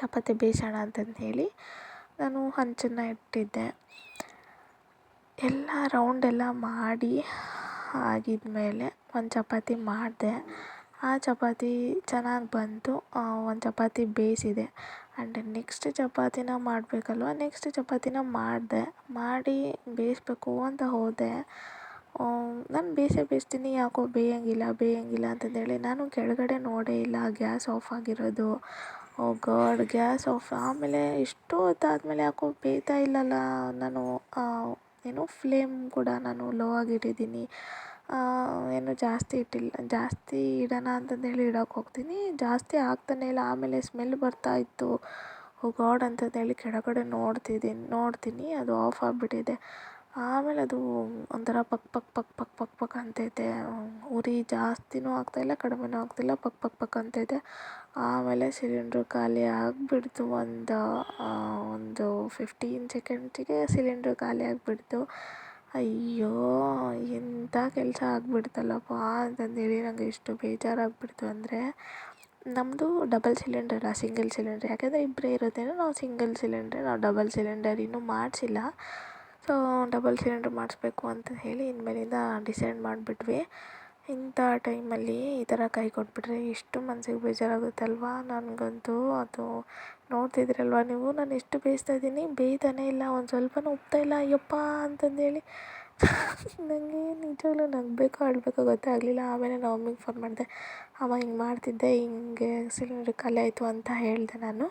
ಚಪಾತಿ ಬೇಯಿಸೋಣ ಅಂತಂದು ಹೇಳಿ ನಾನು ಹಂಚನ್ನು ಇಟ್ಟಿದ್ದೆ. ಎಲ್ಲ ರೌಂಡ್ ಎಲ್ಲ ಮಾಡಿ ಆಗಿದ್ಮೇಲೆ ಒಂದು ಚಪಾತಿ ಮಾಡಿದೆ. ಆ ಚಪಾತಿ ಚೆನ್ನಾಗಿ ಬಂತು. ಒಂದು ಚಪಾತಿ ಬೇಯಿಸಿದೆ ಆ್ಯಂಡ್ ನೆಕ್ಸ್ಟ್ ಚಪಾತಿನ ಮಾಡಬೇಕಲ್ವ? ನೆಕ್ಸ್ಟ್ ಚಪಾತಿನ ಮಾಡಿದೆ. ಮಾಡಿ ಬೇಯಿಸ್ಬೇಕು ಅಂತ ಹೋದೆ. ನಾನು ಬೇಯಿಸೇ ಬೇಯಿಸ್ತೀನಿ. ಯಾಕೋ ಬೇಯೋಂಗಿಲ್ಲ ಬೇಯೋಂಗಿಲ್ಲ ಅಂತಂದೇಳಿ ನಾನು ಕೆಳಗಡೆ ನೋಡೇ ಇಲ್ಲ. ಗ್ಯಾಸ್ ಆಫ್ ಆಗಿರೋದು. Oh god, gas off. ಆಮೇಲೆ ಇಷ್ಟು ಹೊತ್ತಾದ್ಮೇಲೆ ಯಾಕೋ ಬೇಯ್ತಾ ಇಲ್ಲಲ್ಲ, ನಾನು ಏನು ಫ್ಲೇಮ್ ಕೂಡ ನಾನು ಲೋ ಆಗಿಟ್ಟಿದ್ದೀನಿ. ಏನು ಜಾಸ್ತಿ ಇಟ್ಟಿಲ್ಲ, ಜಾಸ್ತಿ ಇಡೋಣ ಅಂತಂದೇಳಿ ಇಡೋಕೆ ಹೋಗ್ತೀನಿ. ಜಾಸ್ತಿ ಆಗ್ತಾನೆ ಇಲ್ಲ, ಆಮೇಲೆ ಸ್ಮೆಲ್ ಬರ್ತಾ ಇತ್ತು. ಓ ಗಾಡ್ ಅಂತಂದೇಳಿ ಕೆಳಗಡೆ ನೋಡ್ತಿದ್ದೀನಿ ನೋಡ್ತೀನಿ, ಅದು ಆಫ್ ಆಗಿಬಿಟ್ಟಿದೆ. ಆಮೇಲೆ ಅದು ಒಂಥರ ಪಕ್ ಪಕ್ ಪಕ್ ಪಕ್ ಪಕ್ ಪಕ್ ಅಂತೈತೆ. ಉರಿ ಜಾಸ್ತಿನೂ ಆಗ್ತಾಯಿಲ್ಲ ಕಡಿಮೆನೂ ಆಗ್ತಿಲ್ಲ ಪಕ್ ಪಕ್ ಪಕ್ ಅಂತೈತೆ. ಆಮೇಲೆ ಸಿಲಿಂಡ್ರು ಖಾಲಿ ಆಗಿಬಿಡ್ತು, ಒಂದು ಒಂದು ಫಿಫ್ಟೀನ್ ಸೆಕೆಂಡ್ಸಿಗೆ ಸಿಲಿಂಡ್ರು ಖಾಲಿ ಆಗಿಬಿಡ್ತು. ಅಯ್ಯೋ ಎಂಥ ಕೆಲಸ ಆಗಿಬಿಡ್ತಲ್ಲಪ್ಪ ಅಂತಂದೇಳಿ ನನಗೆ ಎಷ್ಟು ಬೇಜಾರಾಗ್ಬಿಡ್ತು ಅಂದರೆ ನಮ್ಮದು ಡಬಲ್ ಸಿಲಿಂಡರ್ ಸಿಂಗಲ್ ಸಿಲಿಂಡರ್ ಯಾಕೆಂದರೆ ಇಬ್ಬರೇ ಇರೋದ್ರಿಂದ ನಾವು ಸಿಂಗಲ್ ಸಿಲಿಂಡರ್ ನಾವು ಡಬಲ್ ಸಿಲಿಂಡರ್ ಇನ್ನೂ ಮಾಡಿಸಿಲ್ಲ. ಸೊ ಡಬಲ್ ಸಿಲಿಂಡರ್ ಮಾಡಿಸ್ಬೇಕು ಅಂತ ಹೇಳಿ ಇನ್ಮೇಲಿಂದ ಡಿಸೈಡ್ ಮಾಡಿಬಿಟ್ವಿ. ಇಂಥ ಟೈಮಲ್ಲಿ ಈ ಥರ ಕೈ ಕೊಟ್ಬಿಟ್ರೆ ಎಷ್ಟು ಮನ್ಸಿಗೆ ಬೇಜಾರಾಗುತ್ತಲ್ವಾ ನನಗಂತೂ, ಅದು ನೋಡ್ತಿದ್ದೀರಲ್ವ ನೀವು? ನಾನು ಎಷ್ಟು ಬೇಯಿಸ್ತಾ ಇದ್ದೀನಿ? ಬೇಯ್ತಾನೇ ಇಲ್ಲ, ಒಂದು ಸ್ವಲ್ಪನೂ ಉಬ್ತಾ ಇಲ್ಲ. ಅಯ್ಯಪ್ಪ ಅಂತಂದೇಳಿ ನನಗೆ ನಿಜವಾಗ್ಲೂ ನಗಬೇಕೋ ಅಳಬೇಕೋ ಗೊತ್ತಾಗಲಿಲ್ಲ ಆಮೇಲೆ ನಾನು ಮಮ್ಮಿಗೆ ಫೋನ್ ಮಾಡಿದೆ. ಅಮ್ಮ ಹಿಂಗೆ ಮಾಡ್ತಿದ್ದೆ, ಹಿಂಗೆ ಸಿಲಿಂಡ್ರ್ ಖಾಲಿ ಆಯಿತು ಅಂತ ಹೇಳಿದೆ ನಾನು.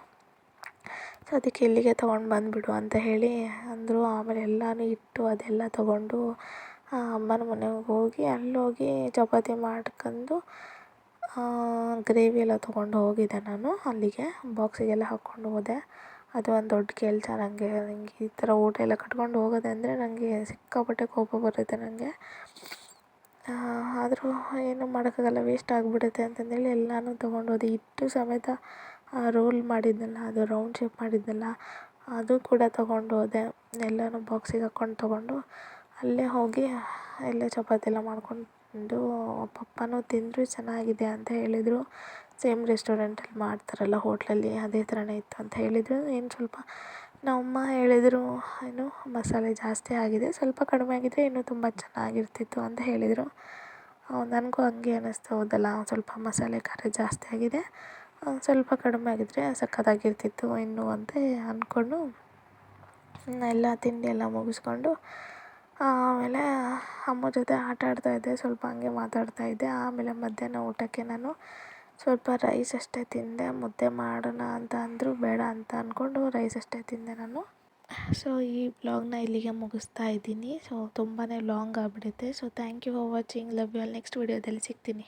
ಸೊ ಅದಕ್ಕೆ ಇಲ್ಲಿಗೆ ತೊಗೊಂಡು ಬಂದುಬಿಡು ಅಂತ ಹೇಳಿ ಅಂದರು. ಆಮೇಲೆ ಎಲ್ಲನೂ ಇಟ್ಟು ಅದೆಲ್ಲ ತೊಗೊಂಡು ಅಮ್ಮನ ಮನೆಗೆ ಹೋಗಿ ಅಲ್ಲೋಗಿ ಚಪಾತಿ ಮಾಡ್ಕೊಂಡು ಗ್ರೇವಿ ಎಲ್ಲ ತೊಗೊಂಡು ಹೋಗಿದ್ದೆ ನಾನು ಅಲ್ಲಿಗೆ. ಬಾಕ್ಸಿಗೆಲ್ಲ ಹಾಕ್ಕೊಂಡು ಹೋದೆ. ಅದು ಒಂದು ದೊಡ್ಡ ಕೆಲಸ ನನಗೆ ನನಗೆ ಈ ಥರ ಊಟ ಎಲ್ಲ ಕಟ್ಕೊಂಡು ಹೋಗೋದಂದರೆ ನನಗೆ ಸಿಕ್ಕಾಪಟ್ಟೆ ಕೋಪ ಬರುತ್ತೆ ನನಗೆ ಆದರೂ ಏನೂ ಮಾಡೋಕ್ಕಾಗಲ್ಲ ವೇಸ್ಟ್ ಆಗಿಬಿಡುತ್ತೆ ಅಂತಂದೇಳಿ ಎಲ್ಲನೂ ತೊಗೊಂಡು ಹೋದೆ. ಇಟ್ಟು ಸಮೇತ ರೋಲ್ ಮಾಡಿದ್ದಲ್ಲ ಅದು ರೌಂಡ್ ಶೇಪ್ ಮಾಡಿದ್ದಲ್ಲ ಅದು ಕೂಡ ತೊಗೊಂಡು ಹೋದೆ. ಎಲ್ಲನೂ ಬಾಕ್ಸಿಗೆ ಹಾಕ್ಕೊಂಡು ತೊಗೊಂಡು ಅಲ್ಲೇ ಹೋಗಿ, ಅಲ್ಲೇ ಚಪಾತಿ ಎಲ್ಲ ಮಾಡಿಕೊಂಡು ಪಪ್ಪನೂ ತಿಂದರು, ಚೆನ್ನಾಗಿದೆ ಅಂತ ಹೇಳಿದರು. ಸೇಮ್ ರೆಸ್ಟೋರೆಂಟಲ್ಲಿ ಮಾಡ್ತಾರಲ್ಲ, ಹೋಟ್ಲಲ್ಲಿ ಅದೇ ಥರನೇ ಇತ್ತು ಅಂತ ಹೇಳಿದರು. ಏನು ಸ್ವಲ್ಪ ನಮ್ಮಮ್ಮ ಹೇಳಿದರು, ಏನು, ಮಸಾಲೆ ಜಾಸ್ತಿ ಆಗಿದೆ, ಸ್ವಲ್ಪ ಕಡಿಮೆ ಆಗಿದ್ದರೆ ಇನ್ನೂ ತುಂಬ ಚೆನ್ನಾಗಿರ್ತಿತ್ತು ಅಂತ ಹೇಳಿದರು. ನನಗೂ ಹಂಗೆ ಅನ್ನಿಸ್ತು, ಹೋದಲ್ಲ ಒಂದು ಸ್ವಲ್ಪ ಮಸಾಲೆ ಖಾರ ಜಾಸ್ತಿ ಆಗಿದೆ ಒಂದು ಸ್ವಲ್ಪ ಕಡಿಮೆ ಆಗಿದ್ದರೆ ಸಖತ್ತಾಗಿರ್ತಿತ್ತು, ಇನ್ನೂ ಅಂತ ಅಂದ್ಕೊಂಡು ಎಲ್ಲ ತಿಂಡಿ ಎಲ್ಲ ಮುಗಿಸ್ಕೊಂಡು ಆಮೇಲೆ ಅಮ್ಮ ಜೊತೆ ಆಟ ಆಡ್ತಾಯಿದ್ದೆ ಸ್ವಲ್ಪ ಹಂಗೆ ಮಾತಾಡ್ತಾಯಿದ್ದೆ ಆಮೇಲೆ ಮಧ್ಯಾಹ್ನ ಊಟಕ್ಕೆ ನಾನು ಸ್ವಲ್ಪ ರೈಸ್ ಅಷ್ಟೇ ತಿಂದೆ. ಮುದ್ದೆ ಮಾಡೋಣ ಅಂತ ಅಂದರು, ಬೇಡ ಅಂತ ಅಂದ್ಕೊಂಡು ರೈಸ್ ಅಷ್ಟೇ ತಿಂದೆ ನಾನು. ಸೊ ಈ ವ್ಲಾಗ್ನ ಇಲ್ಲಿಗೆ ಮುಗಿಸ್ತಾ ಇದ್ದೀನಿ. ಸೊ ತುಂಬಾ ಲಾಂಗ್ ಆಗಿಬಿಡುತ್ತೆ. So thank you for watching love you all next ವೀಡಿಯೋದಲ್ಲಿ ಸಿಗ್ತೀನಿ.